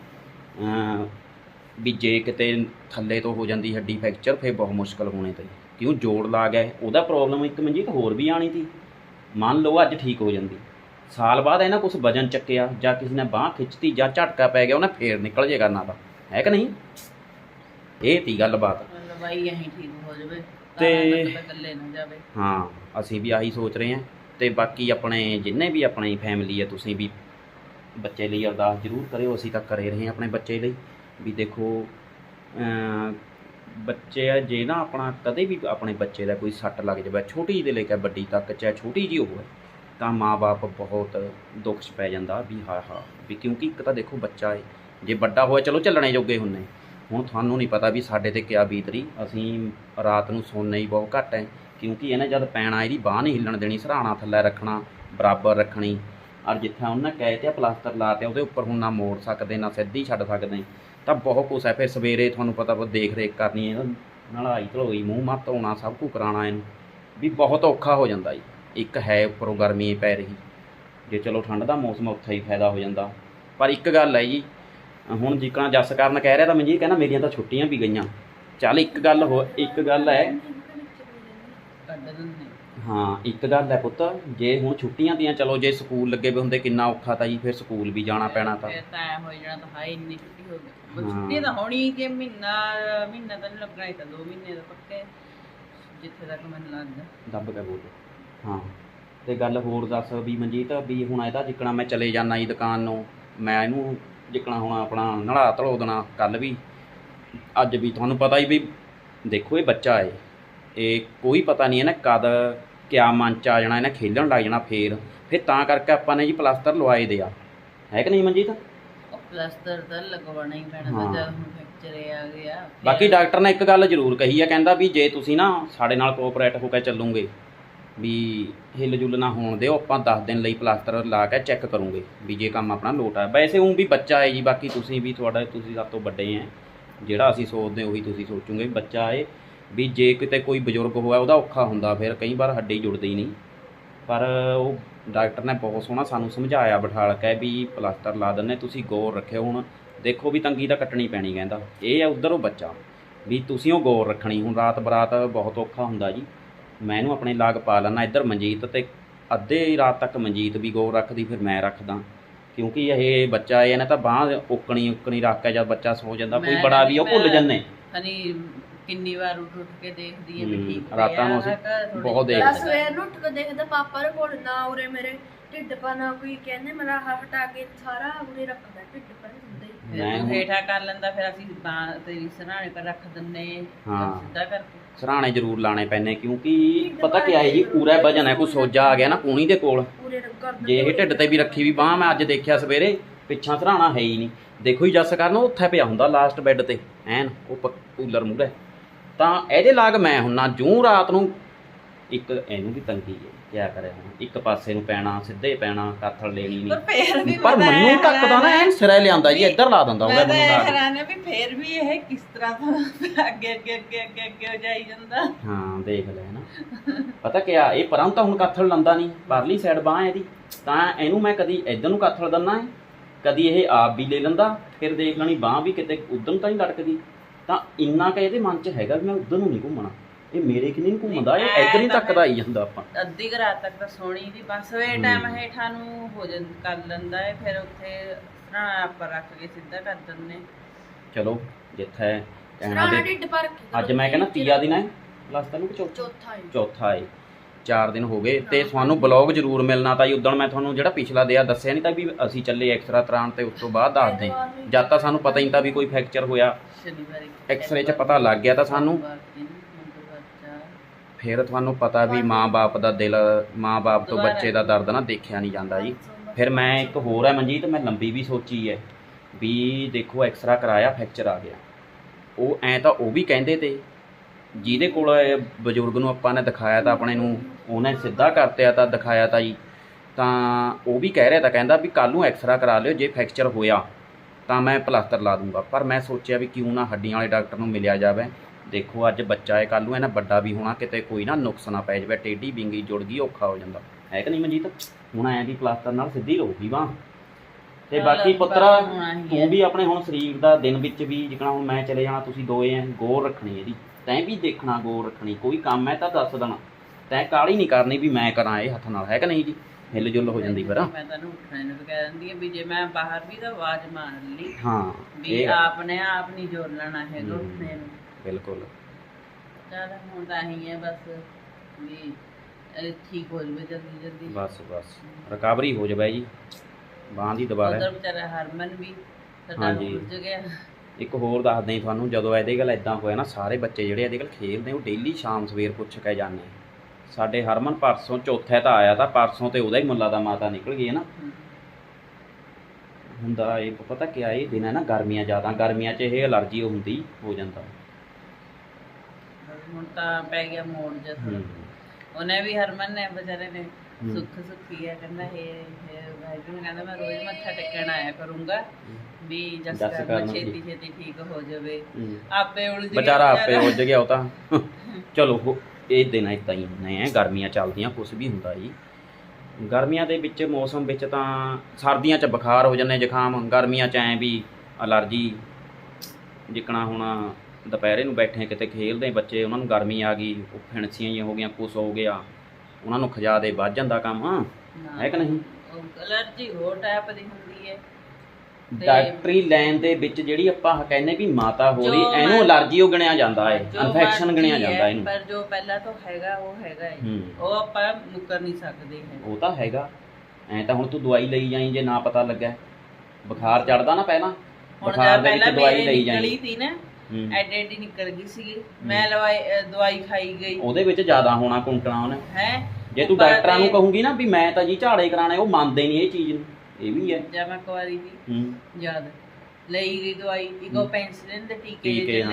ਵੀ ਜੇ ਕਿਤੇ ਥੱਲੇ ਤੋਂ ਹੋ ਜਾਂਦੀ ਹੱਡੀ ਫ੍ਰੈਕਚਰ ਫੇਰ ਬਹੁਤ ਮੁਸ਼ਕਲ ਹੋਣੇ ਤੇ। ਕਿਉਂ ਜੋੜ ਲਾ ਗਿਆ ਉਹਦਾ ਪ੍ਰੋਬਲਮ ਇੱਕ ਮਨਜੀਤ ਹੋਰ ਵੀ ਆਣੀ ਸੀ। ਮੰਨ ਲਓ ਅੱਜ ਠੀਕ ਹੋ ਜਾਂਦੀ। ਸਾਲ ਬਾਅਦ ਇਹਨਾਂ ਕੁਝ ਵਜਨ ਚੱਕਿਆ, ਜਾਂ ਕਿਸੇ ਨੇ ਬਾਹ ਖਿੱਚਤੀ, ਜਾਂ ਝਟਕਾ ਪੈ ਗਿਆ, ਉਹਨੇ ਫੇਰ ਨਿਕਲ ਜੇਗਾ ਕਰਨਾ ਤਾਂ। ਹੈ ਕਿ ਨਹੀਂ? ਇਹ ਤੀ ਗੱਲਬਾਤ ਲਵਾਈ ਅਸੀਂ ਠੀਕ ਹੋ ਜਾਵੇ। ਤੇ- ਇਕੱਲੇ ਨਾ ਜਾਵੇ। ਹਾਂ ਅਸੀਂ ਵੀ ਆਹੀ ਸੋਚ ਰਹੇ ਹਾਂ। ਤੇ ਬਾਕੀ ਆਪਣੇ ਜਿੰਨੇ ਵੀ ਆਪਣੀ ਫੈਮਿਲੀ ਹੈ ਤੁਸੀਂ ਵੀ ਬੱਚੇ ਲਈ ਅਰਦਾਸ ਜ਼ਰੂਰ ਕਰਿਓ ਅਸੀਂ ਤਾਂ ਕਰੇ ਰਹੇ ਹਾਂ ਆਪਣੇ ਬੱਚੇ ਲਈ। ਵੀ ਦੇਖੋ ਬੱਚੇ ਆ ਜੇ ਨਾ ਆਪਣਾ ਕਦੇ ਵੀ ਆਪਣੇ ਬੱਚੇ ਦਾ ਕੋਈ ਸੱਟ ਲੱਗ ਜਾਵੇ ਛੋਟੀ ਜਿਹੀ ਦੇ ਲੈ ਕੇ ਵੱਡੀ ਤੱਕ ਚਾਹੇ ਛੋਟੀ ਜਿਹੀ ਹੋਵੇ ਤਾਂ ਮਾਪੇ ਬਹੁਤ ਦੁੱਖ 'ਚ ਪੈ ਜਾਂਦਾ ਵੀ ਹਾਂ ਹਾਂ ਵੀ ਕਿਉਂਕਿ ਇੱਕ ਤਾਂ ਦੇਖੋ ਬੱਚਾ ਹੈ ਜੇ ਵੱਡਾ ਹੋਇਆ ਚਲੋ ਚੱਲਣੇ ਜੋਗੇ ਹੁੰਨੇ ਹੁਣ ਤੁਹਾਨੂੰ ਨਹੀਂ ਪਤਾ ਵੀ ਸਾਡੇ ਤੇ ਕਿਆ ਬੀਤਰੀ ਅਸੀਂ ਰਾਤ ਨੂੰ ਸੌਂਦੇ ਹੀ ਬਹੁਤ ਘੱਟ ਹੈ, ਕਿਉਂਕਿ ਇਹਨੇ ਜਦ ਪੈਣਾ, ਇਹਦੀ ਬਾਹ ਨਹੀਂ ਹਿੱਲਣ ਦੇਣੀ ਸਰਾਣਾ ਥੱਲੇ ਰੱਖਣਾ, ਬਰਾਬਰ ਰੱਖਣੀ। ਔਰ ਜਿੱਥੇ ਉਹਨਾਂ ਕਹਿ ਤੇ ਪਲਾਸਟਰ ਲਾ ਤੇ ਉਹਦੇ ਉੱਪਰ ਹੁਣ ਨਾ ਮੋੜ ਸਕਦੇ, ਨਾ ਸਿੱਧੀ ਛੱਡ ਸਕਦੇ। ਤਾਂ ਬਹੁਤ ਕੁਛ ਹੈ, ਫਿਰ ਸਵੇਰੇ ਤੁਹਾਨੂੰ ਪਤਾ ਵਾ ਦੇਖ ਰੇਖ ਕਰਨੀ ਹੈ ਨਲਾਈ ਧਲੋਈ, ਮੂੰਹ ਮੱਤ ਧੋਣਾ, ਸਭ ਕੁ ਕਰਾਉਣਾ ਇਹਨੂੰ। ਵੀ ਬਹੁਤ ਔਖਾ ਹੋ ਜਾਂਦਾ ਜੀ। ਇੱਕ ਹੈ ਉੱਪਰੋਂ ਗਰਮੀ ਪੈ ਰਹੀ। ਜੇ ਚਲੋ ਠੰਡ ਦਾ ਮੌਸਮ, ਉੱਥੇ ਹੀ ਫਾਇਦਾ ਹੋ ਜਾਂਦਾ। ਪਰ ਇੱਕ ਗੱਲ ਹੈ ਜੀ ਹੁਣ ਜਿੱਕਣਾ ਜੱਸ ਕਰਨ ਕਹਿ ਰਿਹਾ ਤਾਂ ਮਨਜੀਤ ਕਹਿੰਦਾ ਮੇਰੀਆਂ ਤਾਂ ਛੁੱਟੀਆਂ ਵੀ ਗਈਆਂ। ਚੱਲ ਇੱਕ ਗੱਲ ਹੋ ਇੱਕ ਗੱਲ ਹੈ। ਹਾਂ ਇੱਕ ਗੱਲ ਹੈ ਪੁੱਤ ਜੇ ਹੁਣ ਛੁੱਟੀਆਂ ਦੀਆਂ ਚਲੋ ਜੇ ਸਕੂਲ ਲੱਗੇ ਵੀ ਹੁੰਦੇ ਕਿੰਨਾ ਔਖਾ ਤਾਂ ਜੀ ਫਿਰ ਸਕੂਲ ਵੀ ਜਾਣਾ ਪੈਣਾ ਤਾਂ। ਫਿਰ ਤਾਂ ਐਂ ਹੋ ਜਾਣਾ ਤਾਂ ਹਾਈ ਇੰਨੀ ਛੁੱਟੀ ਹੋ ਗਈ। ਹਾਂ। ਛੁੱਟੀ ਤਾਂ ਹੋਣੀ ਕਿ ਮਹੀਨਾ ਮਹੀਨਾ ਤਾਂ ਨਹੀਂ ਲੱਗਣਾ ਇਹ ਤਾਂ 2 ਮਹੀਨੇ ਦਾ ਪੱਕੇ। ਜਿੱਥੇ ਤੱਕ ਮੈਨੂੰ ਲੱਗਦਾ। ਦੱਬ ਕੇ ਬੋਲ। ਹਾਂ। ਤੇ ਗੱਲ ਹੋਰ ਦੱਸ ਵੀ ਮਨਜੀਤ ਵੀ ਹੁਣ ਇਹਦਾ ਜਿੱਕਣਾ ਮੈਂ ਚਲੇ ਜਾਣਾ ਜੀ ਦੁਕਾਨ ਨੂੰ ਮੈਂ ਇਹਨੂੰ ਜਿੱਕਣਾ ਹੁਣ ਆਪਣਾ ਨਲਾ ਧਲੋ ਦੇਣਾ ਕੱਲ ਵੀ। ਅੱਜ ਵੀ ਤੁਹਾਨੂੰ ਪਤਾ ਹੀ ਵੀ ਦੇਖੋ ਇਹ ਬੱਚਾ ਹੈ ਇਹ ਕੋਈ ਪਤਾ ਨਹੀਂ ਇਹਨੇ ਕਦ ਕਿਆ ਮਨ ਚ ਆ ਜਾਣਾ ਇਹਨੇ ਖੇਲਣ ਲੱਗ ਜਾਣਾ ਫੇਰ। ਫਿਰ ਤਾਂ ਕਰਕੇ ਆਪਾਂ ਨੇ ਜੀ ਪਲਾਸਟਰ ਲਵਾਏ ਦੇ ਆ। ਹੈ ਕਿ ਨਹੀਂ ਮਨਜੀਤ? ਪਲਸਤਰ ਤਾਂ ਲਗਵਾਉਣਾ ਹੀ ਪੈਣਾ ਹਾਂ। ਤਾਂ ਜਦ ਹੁਣ ਫ੍ਰੈਕਚਰ ਆ ਗਿਆ ਬਾਕੀ ਡਾਕਟਰ ਨੇ ਇੱਕ ਗੱਲ ਜ਼ਰੂਰ ਕਹੀ ਹੈ ਕਹਿੰਦਾ ਵੀ ਜੇ ਤੁਸੀਂ ਨਾ ਸਾਡੇ ਨਾਲ ਕੋਆਪਰੇਟ ਹੋ ਕੇ ਚੱਲੋਗੇ ਵੀ ਹਿੱਲ ਜੁਲ ਨਾ ਹੋਣ ਦਿਓ, ਆਪਾਂ 10 ਦਿਨ ਲਈ ਪਲਾਸਟਰ ਲਾ ਕੇ ਚੈੱਕ ਕਰੂੰਗੇ ਵੀ ਜੇ ਕੰਮ ਆਪਣਾ ਲੋਟ ਆ। ਵੈਸੇ ਉਹ ਵੀ ਬੱਚਾ ਹੈ ਜੀ, ਬਾਕੀ ਤੁਸੀਂ ਵੀ ਤੁਹਾਡਾ, ਤੁਸੀਂ ਸਭ ਤੋਂ ਵੱਡੇ ਹੈ ਜਿਹੜਾ ਅਸੀਂ ਸੋਚਦੇ ਉਹੀ ਤੁਸੀਂ ਸੋਚੋਗੇ, ਬੱਚਾ ਹੈ ਵੀ ਜੇ ਕਿਤੇ ਕੋਈ ਬਜ਼ੁਰਗ ਹੋਇਆ, ਉਹਦਾ ਔਖਾ ਹੁੰਦਾ ਫਿਰ ਕਈ ਵਾਰ ਹੱਡੀ ਜੁੜਦੀ ਨਹੀਂ। ਪਰ ਉਹ ਡਾਕਟਰ ਨੇ ਬਹੁਤ ਸੋਹਣਾ ਸਾਨੂੰ ਸਮਝਾਇਆ ਬਿਠਾਲ ਕੇ ਵੀ ਪਲਾਸਟਰ ਲਾ ਦਿੰਨੇ ਤੁਸੀਂ ਗੌਰ ਰੱਖਿਓ ਹੁਣ। ਦੇਖੋ ਵੀ ਤੰਗੀ ਤਾਂ ਕੱਟਣੀ ਪੈਣੀ ਕਹਿੰਦਾ। ਇਹ ਆ ਉਧਰ ਉਹ ਬੱਚਾ। ਵੀ ਤੁਸੀਂ ਉਹ ਗੌਰ ਰੱਖਣੀ, ਹੁਣ ਰਾਤ ਬਰਾਤ ਬਹੁਤ ਔਖਾ ਹੁੰਦਾ ਜੀ। ਮੈਂ ਇਹਨੂੰ ਆਪਣੇ ਲਾਗ ਪਾ ਲੈਣਾ ਇੱਧਰ ਮਨਜੀਤ ਤੇ ਅੱਧੇ ਰਾਤ ਤੱਕ ਮਨਜੀਤ ਵੀ ਗੌਰ ਰੱਖਦੀ ਫਿਰ ਮੈਂ ਰੱਖਦਾ। ਕਿਉਂਕਿ ਇਹ ਬੱਚਾ ਇਹ ਨੇ ਤਾਂ ਬਾਹ ਉੱਕਣੀ ਉੱਕਣੀ ਰੱਖ ਕੇ ਜਦ ਬੱਚਾ ਸੋ ਜਾਂਦਾ ਕੋਈ ਮੈਂ ਬੜਾ ਵੀ ਉਹ ਭੁੱਲ ਮੈਂ- ਜੰਨੇ ਹਨੀ ਕਿੰਨੀ ਵਾਰ ਉੱਠ ਉੱਠ ਕੇ ਦੇਖਦੀ ਹੈ ਵੀ ਹੂੰ, ਠੀਕ ਰਾਤਾਂ ਨੂੰ ਅਸੀਂ ਬਹੁਤ ਹਾਂ। ਸਵੇਰ ਨੂੰ ਉੱਠ ਕੇ ਦੇਖਦਾ ਪਾਪਾ ਦੇ ਕੋਲ ਨਾ ਉਰੇ ਮੇਰੇ ਢਿੱਡ ਪਾ ਨਾ ਕੋਈ ਕਹਿੰਦੇ ਮੇਰਾ ਆਹ ਹਟਾ ਕੇ ਸਾਰਾ ਉਰੇ ਰੱਖਦਾ ਢਿੱਡ ਪਰ ਹੁੰਦਾ ਹੀ ਫਿਰ ਮੈਂ ਤੂੰ ਹੁਣ- ਹੇਠਾਂ ਕਰ ਲੈਂਦਾ ਫਿਰ ਅਸੀਂ ਤਾਂ ਤੇਰੀ ਸਰਾਣੇ ਪਰ ਰੱਖ ਦਿੰਨੇ ਹਾਂ। ਸਿੱਧਾ ਕਰਕੇ। ਸਰਾਣੇ ਜ਼ਰੂਰ ਲਾਣੇ ਪੈਣੇ ਕਿਉਂਕਿ ਪਤਾ ਕੀ ਹੈ ਜੀ ਪੂਰਾ ਵਜਨ ਹੈ ਕੋਈ ਸੋਜਾ ਆ ਗਿਆ ਨਾ ਕੂਣੀ ਦੇ ਕੋਲ। ਜੇ ਇਹ ਢਿੱਡ ਤੇ ਵੀ ਰੱਖੀ ਵੀ ਬਾਹ ਮੈਂ ਅੱਜ ਦੇਖਿਆ ਸਵੇਰੇ ਪਿੱਛਾਂ ਸਰਾਣਾ ਹੈ ਹੀ ਨਹੀਂ। ਦੇਖੋ ਹੀ ਜੱਸ ਕਰਨ ਉੱਥੇ ਪਿਆ ਹੁੰਦਾ ਲਾਸਟ ਬੈੱਡ ਤੇ ਐਨ ਉਹ ਕੂਲਰ ਮੂਹਰੇ। ਤਾਂ ਇਹਦੇ ਲਾਗ ਮੈਂ ਹੁੰਨਾ ਜੂੰ ਰਾਤ ਨੂੰ ਇੱਕ ਇਹਨੂੰ ਵੀ ਤੰਗੀ ਹੈ ਕਿਆ ਕਰੇ ਹੁਣ? ਇੱਕ ਪਾਸੇ ਨੂੰ ਪੈਣਾ ਸਿੱਧੇ ਪੈਣਾ ਕਾਥਲ ਲੈਣੀ ਪਰ ਨਹੀਂ ਫੇਰ ਵੀ ਪਰ ਮੈਂ ਮੈਨੂੰ ਤੱਕਦਾ ਨਾ ਐਨ ਸਿਰੇ ਲਿਆਂਦਾ ਜੀ ਇੱਧਰ ਲਾ ਦਿੰਦਾ ਉਹਦਾ ਮੈਂ ਤਾਂ ਮੈਨੂੰ ਇਹ ਲਾ ਹੈਰਾਨ ਹੈ ਵੀ ਫੇਰ ਵੀ ਇਹ ਕਿਸ ਤਰ੍ਹਾਂ ਦਾ ਅੱਗੇ ਅੱਗੇ ਅੱਗੇ ਅੱਗੇ ਅੱਗੇ ਹੋ ਜਾਈ ਜਾਂਦਾ। ਹਾਂ ਦੇਖ ਲੈ ਨਾ। ਪਤਾ ਕਿਆ ਇਹ ਪਰਾਂ ਤਾਂ ਹੁਣ ਕਾਥਲ ਲੰਦਾ ਨਹੀਂ ਪਰਲੀ ਸਾਈਡ ਬਾਹ ਇਹਦੀ। ਤਾਂ ਇਹਨੂੰ ਮੈਂ ਕਦੀ ਇੱਧਰ ਨੂੰ ਕਾਥਲ ਦਿੰਨਾ ਹੈ ਕਦੀ ਇਹ ਆਪ ਵੀ ਲੈ ਲੈਂਦਾ ਫਿਰ ਦੇਖ ਲੈਣੀ ਬਾਹ ਵੀ ਕਿਤੇ ਨੂੰ ਤਾਂ ਨਹੀਂ ਲਟਕਦੀ। ਤਾਂ ਇੰਨਾ ਕ ਇਹਦੇ ਮਨ 'ਚ ਹੈਗਾ ਵੀ ਮੈਂ ਉਧਰ ਨੂੰ ਨਹੀਂ ਘੁੰਮਣਾ। ਇਹ ਮੇਰੇ ਕਿੰਨੀ ਨਹੀਂ ਘੁੰਮਦਾ ਇਹ ਇੱਧਰ ਹੀ ਤੱਕਦਾ ਆਈ ਜਾਂਦਾ ਆਪਾਂ। ਅੱਧੀ ਕੁ ਰਾਤ ਤੱਕ ਤਾਂ ਸੋਣੀ ਦੀ ਬਸ ਵੇ ਹੂੰ। ਟਾਈਮ ਹੇਠਾਂ ਨੂੰ ਹੋ ਜਾਂ ਕਰ ਲੈਂਦਾ ਹੈ ਫਿਰ ਉੱਥੇ ਸਰਾਣਾ ਆਪਾਂ ਰੱਖ ਕੇ ਸਿੱਧਾ ਕਰ ਦਿੰਨੇ ਚਲੋ ਜਿੱਥੇ ਕਹਿਣਾ ਦੇ ਢਿੱਡ ਅੱਜ ਮੈਂ ਕਹਿੰਦਾ ਤੀਆ ਦਿਨ। ਹੈ? ਪਲੱਸ ਨੂੰ ਕਿ ਚੌਥਾ? ਚੌਥਾ ਹੈ। ਚੌਥਾ ਹੈ। ਚਾਰ ਦਿਨ ਹੋ ਗਏ ਤੇ ਤੁਹਾਨੂੰ ਬਲੌਗ ਜ਼ਰੂਰ ਮਿਲਣਾ ਤਾਂ ਜੀ ਉਦੋਂ ਮੈਂ ਤੁਹਾਨੂੰ ਜਿਹੜਾ ਪਿਛਲਾ ਦਿਆ ਦੱਸਿਆ ਨਹੀਂ ਤਾਂ ਵੀ ਅਸੀਂ ਚੱਲੇ ਐਕਸਟਰਾ ਤਰਾਣ ਤੇ ਉਸ ਤੋਂ ਬਾਅਦ ਦੱਸਦੇ ਜਦ ਤਾਂ ਸਾਨੂੰ ਪਤਾ ਹੀ ਨਹੀਂ ਤਾਂ ਵੀ ਕੋਈ ਫ੍ਰੈਕਚਰ ਹੋਇਆ। ਸ਼ਨੀਵਾਰ ਐਕਸਰੇ 'ਚ ਪਤਾ ਲੱਗ ਗਿਆ ਤਾਂ ਸਾਨੂੰ। ਫਿਰ ਤੁਹਾਨੂੰ ਪਤਾ ਵੀ ਮਾਂ-ਬਾਪ ਦਾ ਦਿਲ ਮਾਂ-ਬਾਪ ਤੋਂ ਬੱਚੇ ਦਾ ਦਰਦ ਨਾ ਦੇਖਿਆ ਨਹੀਂ ਜਾਂਦਾ ਜੀ। ਫਿਰ ਮੈਂ ਇੱਕ ਹੋਰ ਹੈ ਮਨਜੀਤ ਮੈਂ ਲੰਬੀ ਵੀ ਸੋਚੀ ਹੈ ਵੀ ਦੇਖੋ ਐਕਸਰਾ ਕਰਾਇਆ ਫ੍ਰੈਕਚਰ ਆ ਗਿਆ। ਉਹ ਐ ਤਾਂ ਉਹ ਵੀ ਕਹਿੰਦੇ ਤੇ ਜਿਹਦੇ ਕੋਲ ਬਜ਼ੁਰਗ ਨੂੰ ਆਪਾਂ ਨੇ ਦਿਖਾਇਆ ਤਾਂ ਆਪਣੇ ਨੂੰ ਉਹਨੇ ਸਿੱਧਾ ਕਰਤਿਆ ਤਾਂ ਦਿਖਾਇਆ ਤਾਂ ਜੀ। ਤਾਂ ਉਹ ਵੀ ਕਹਿ ਰਿਹਾ ਤਾਂ ਕਹਿੰਦਾ ਵੀ ਕੱਲ ਨੂੰ ਐਕਸਰਾ ਕਰਾ ਲਿਓ ਜੇ ਫ੍ਰੈਕਚਰ ਹੋਇਆ ਤਾਂ ਮੈਂ ਪਲਾਸਟਰ ਲਾ ਦੂੰਗਾ। ਪਰ ਮੈਂ ਸੋਚਿਆ ਵੀ ਕਿਉਂ ਨਾ ਹੱਡੀਆਂ ਵਾਲੇ ਡਾਕਟਰ ਨੂੰ ਮਿਲਿਆ ਜਾਵੇ ਦੇਖੋ ਅੱਜ ਬੱਚਾ ਹੈ ਕੱਲ ਨੂੰ ਇਹਨਾਂ ਵੱਡਾ ਵੀ ਹੋਣਾ ਕਿਤੇ ਕੋਈ ਨਾ ਨੁਕਸ ਨਾ ਪੈ ਜਾਵੇ ਟੇਢੀ ਬਿੰਗੀ ਜੁੜ ਗਈ ਔਖਾ ਹੋ ਜਾਂਦਾ। ਹੈ ਕਿ ਨਹੀਂ ਮਨਜੀਤ? ਹੁਣ ਐਂ ਵੀ ਪਲਾਸਟਰ ਨਾਲ ਸਿੱਧੀ ਰਹੂਗੀ ਬਾਂਹ ਤੇ ਬਾਕੀ ਪੁੱਤਰਾ ਹੈ। ਤੂੰ ਵੀ ਆਪਣੇ ਹੁਣ ਸਰੀਰ ਦਾ ਦਿਨ ਵਿੱਚ ਵੀ ਜਿਕਣਾ ਹੁਣ ਮੈਂ ਚਲੇ ਜਾਣਾ ਤੁਸੀਂ ਦੋਏ ਐ ਗੌਰ ਰੱਖਣੀ ਇਹਦੀ। ਤੈਂ ਵੀ ਦੇਖਣਾ ਗੌਰ ਰੱਖਣੀ ਕੋਈ ਕੰਮ ਹੈ ਤਾਂ ਦੱਸ ਦੇਣਾ। ਤੈਂ ਕਾਹਲੀ ਨਹੀਂ ਕਰਨੀ ਵੀ ਮੈਂ ਕਰਾਂ ਇਹ ਹੱਥ ਨਾਲ ਹੈ ਕਿ ਨਹੀਂ ਜੀ? ਹਿੱਲ ਜੁਲ ਹੋ ਜਾਂਦੀ ਫਿਰ। ਮੈਂ ਤੈਨੂੰ ਉੱਠਣੇ ਨੂੰ ਕਹਿ ਦਿੰਦੀ ਆ ਵੀ ਜੇ ਮੈਂ ਬਾਹਰ ਵੀ ਤਾਂ ਆਵਾਜ਼ ਮਾਰ ਲਈ। ਹਾਂ ਵੀ ਇਹ ਆਪ ਨਹੀਂ ਜੋੜ ਲੈਣਾ ਹਮ। ਉੱਠਣੇ ਨੂੰ। ਬਿਲਕੁਲ। ਚੱਲ ਹੁਣ ਤਾਂ ਹੀ ਹੈ ਬਸ ਵੀ ਇਹ ਠੀਕ ਹੋ ਜਵੇ ਜਲਦੀ ਜਲਦੀ। ਬਸ ਬਸ। ਰਿਕਵਰੀ ਹੋ ਜਾਵੇ ਜੀ। ਬਾਂਹ ਦੀ ਦੁਬਾਰਾ ਉਧਰ ਵਿਚਾਰਾ ਹਰਮਨ ਵੀ ਸਾਡਾ ਹਾਂਜੀ। ਗਿਆ। ਇੱਕ ਹੋਰ ਦੱਸਦੇ ਹਾਂ ਤੁਹਾਨੂੰ ਜਦੋਂ ਇਹਦੇ ਗੱਲ ਇਦਾਂ ਹੋਇਆ ਨਾ ਸਾਰੇ ਬੱਚੇ ਜਿਹੜੇ ਇਹਦੇ ਗੱਲ ਖੇਡਦੇ ਉਹ ਡੇਲੀ ਸ਼ਾਮ ਸਵੇਰ ਪੁੱਛ ਕੇ ਜਾਂਦੇ ਆ। ਸਾਡੇ ਹਰਮਨ ਪਰਸੋਂ ਚੌਥੇ ਤਾਂ ਆਇਆ ਤਾਂ ਪਰਸੋਂ ਤੇ ਉਹਦਾ ਹੀ ਮੁੱਲਾ ਦਾ ਮਾਤਾ ਨਿਕਲ ਗਈ ਹੈ ਨਾ। ਹਮ। ਹੁੰਦਾ ਇਹ ਪਤਾ ਕੀ ਇਹ ਦਿਨ ਹੈ ਨਾ ਗਰਮੀਆਂ ਜ਼ਿਆਦਾ ਗਰਮੀਆਂ 'ਚ ਇਹ ਅਲਰਜੀ ਹੁੰਦੀ ਹੋ ਜਾਂਦਾ। ਹੁਣ ਤਾਂ ਪੈ ਗਿਆ ਮੋੜ ਜਿਹਾ ਉਹਨੇ ਵੀ ਹਰਮਨ ਨੇ ਵਿਚਾਰੇ ਨੇ। ਸੁੱਖ ਸੁੱਖੀ ਹੈ ਕਹਿੰਦਾ ਇਹ ਇਹ ਵਾਹਿਗੁਰੂ ਕਹਿੰਦਾ ਮੈਂ ਰੋਜ਼ ਮੱਥਾ ਟੇਕਣ ਆਇਆ ਕਰੂੰਗਾ ਵੀ ਜਸ ਕਰਨਾ ਛੇਤੀ। ਛੇਤੀ ਠੀਕ ਹੋ ਜਾਵੇ। ਆਪੇ ਉਲਝ ਗਿਆ ਵਿਚਾਰਾ ਆਪੇ ਉੱਜ ਗਿਆ ਉਹ ਤਾਂ। ਚਲੋ ਇਹ ਦਿਨ ਇਦਾਂ ਹੀ ਹੁੰਦੇ ਆ ਗਰਮੀਆਂ ਚੱਲਦੀਆਂ ਕੁਝ ਵੀ ਹੁੰਦਾ ਜੀ। ਗਰਮੀਆਂ ਦੇ ਵਿੱਚ ਮੌਸਮ ਵਿੱਚ ਤਾਂ ਸਰਦੀਆਂ 'ਚ ਬੁਖਾਰ ਹੋ ਜਾਂਦੇ ਜ਼ੁਕਾਮ ਗਰਮੀਆਂ 'ਚ ਐ ਵੀ ਅਲਰਜੀ ਜਿੱਕਣਾ ਹੁਣ। ਦੁਪਹਿਰੇ ਨੂੰ ਬੈਠੇ ਕਿਤੇ ਖੇਲਦੇ ਬੱਚੇ ਉਹਨਾਂ ਨੂੰ ਗਰਮੀ ਆ ਗਈ ਉਹ ਫਿਣਸੀਆਂ ਜਿਹੀਆਂ ਹੋ ਗਈਆਂ ਕੁਛ ਹੋ ਗਿਆ ਉਹਨਾਂ ਨੂੰ ਖਜਾ ਦੇ ਵੱਜ ਜਾਂਦਾ ਕੰਮ ਹੈ? ਕਿ ਨਹੀਂ? ਅਲਰਜੀ ਹੋਰ ਟਾਈਪ ਦੀ ਹੁੰਦੀ ਹੈ। ਡਾਕਟਰੀ ਲਾਈਨ ਦੇ ਵਿੱਚ ਜਿਹੜੀ ਆਪਾਂ ਕਹਿੰਦੇ ਵੀ ਮਾਤਾ ਹੋ ਰਹੀ ਇਹਨੂੰ ਅਲਰਜੀ ਉਹ ਗਿਣਿਆ ਜਾਂਦਾ ਹੈ ਇਨਫੈਕਸ਼ਨ ਗਿਣਿਆ ਹੈ, ਜਾਂਦਾ ਇਹਨੂੰ। ਪਰ ਜੋ ਪਹਿਲਾਂ ਤੋਂ ਹੈਗਾ ਉਹ ਹੈਗਾ ਹੈ। ਹੂੰ। ਉਹ ਆਪਾਂ ਮੁੱਕਰ ਨਹੀਂ ਸਕਦੇ ਹੈ ਉਹ ਤਾਂ ਹੈਗਾ। ਐ ਤਾਂ ਹੁਣ ਤੂੰ ਦਵਾਈ ਲਈ ਜਾਈਂ ਜੇ ਨਾ ਪਤਾ ਲੱਗਾ ਬੁਖਾਰ ਚੜਦਾ ਨਾ ਪਹਿਲਾਂ। ਬੁਖਾਰ ਦੇ ਵਿੱਚ ਦਵਾਈ ਲਈ ਜਾਈਂ। ਸੀ ਨਾ। ਹੂੰ। ਐਡੇ ਐਡੀ ਨਿਕਲ ਗਈ ਸੀ ਮੈਂ ਲਵਾਈ ਦਵਾਈ ਖਾਈ ਗਈ। ਉਹਦੇ ਵਿੱਚ ਜ਼ਿਆਦਾ ਹੋਣਾ ਕੁੰਟਣਾ ਉਹਨੇ। ਹੈ? ਜੇ ਤੂੰ ਡਾਕਟਰਾਂ ਨੂੰ ਕਹੂੰਗੀ ਨਾ ਵੀ ਮੈਂ ਤਾਂ ਜੀ ਝਾੜੇ ਕਰਾਣੇ ਉਹ ਮੰਨਦੇ ਨਹੀਂ ਇਹ ਚੀਜ਼ ਨੂੰ। ਇਹ ਵੀ ਹੈ। ਜਦ ਮੈਂ ਕੁਆਰੀ ਸੀ ਹੂੰ। ਯਾਦ। ਲਈ ਗਈ ਦਵਾਈ। ਇੱਕ ਉਹ ਪੈਨਸਿਲਿਨ ਦੇ ਟੀਕੇ ਜਿਹੜੇ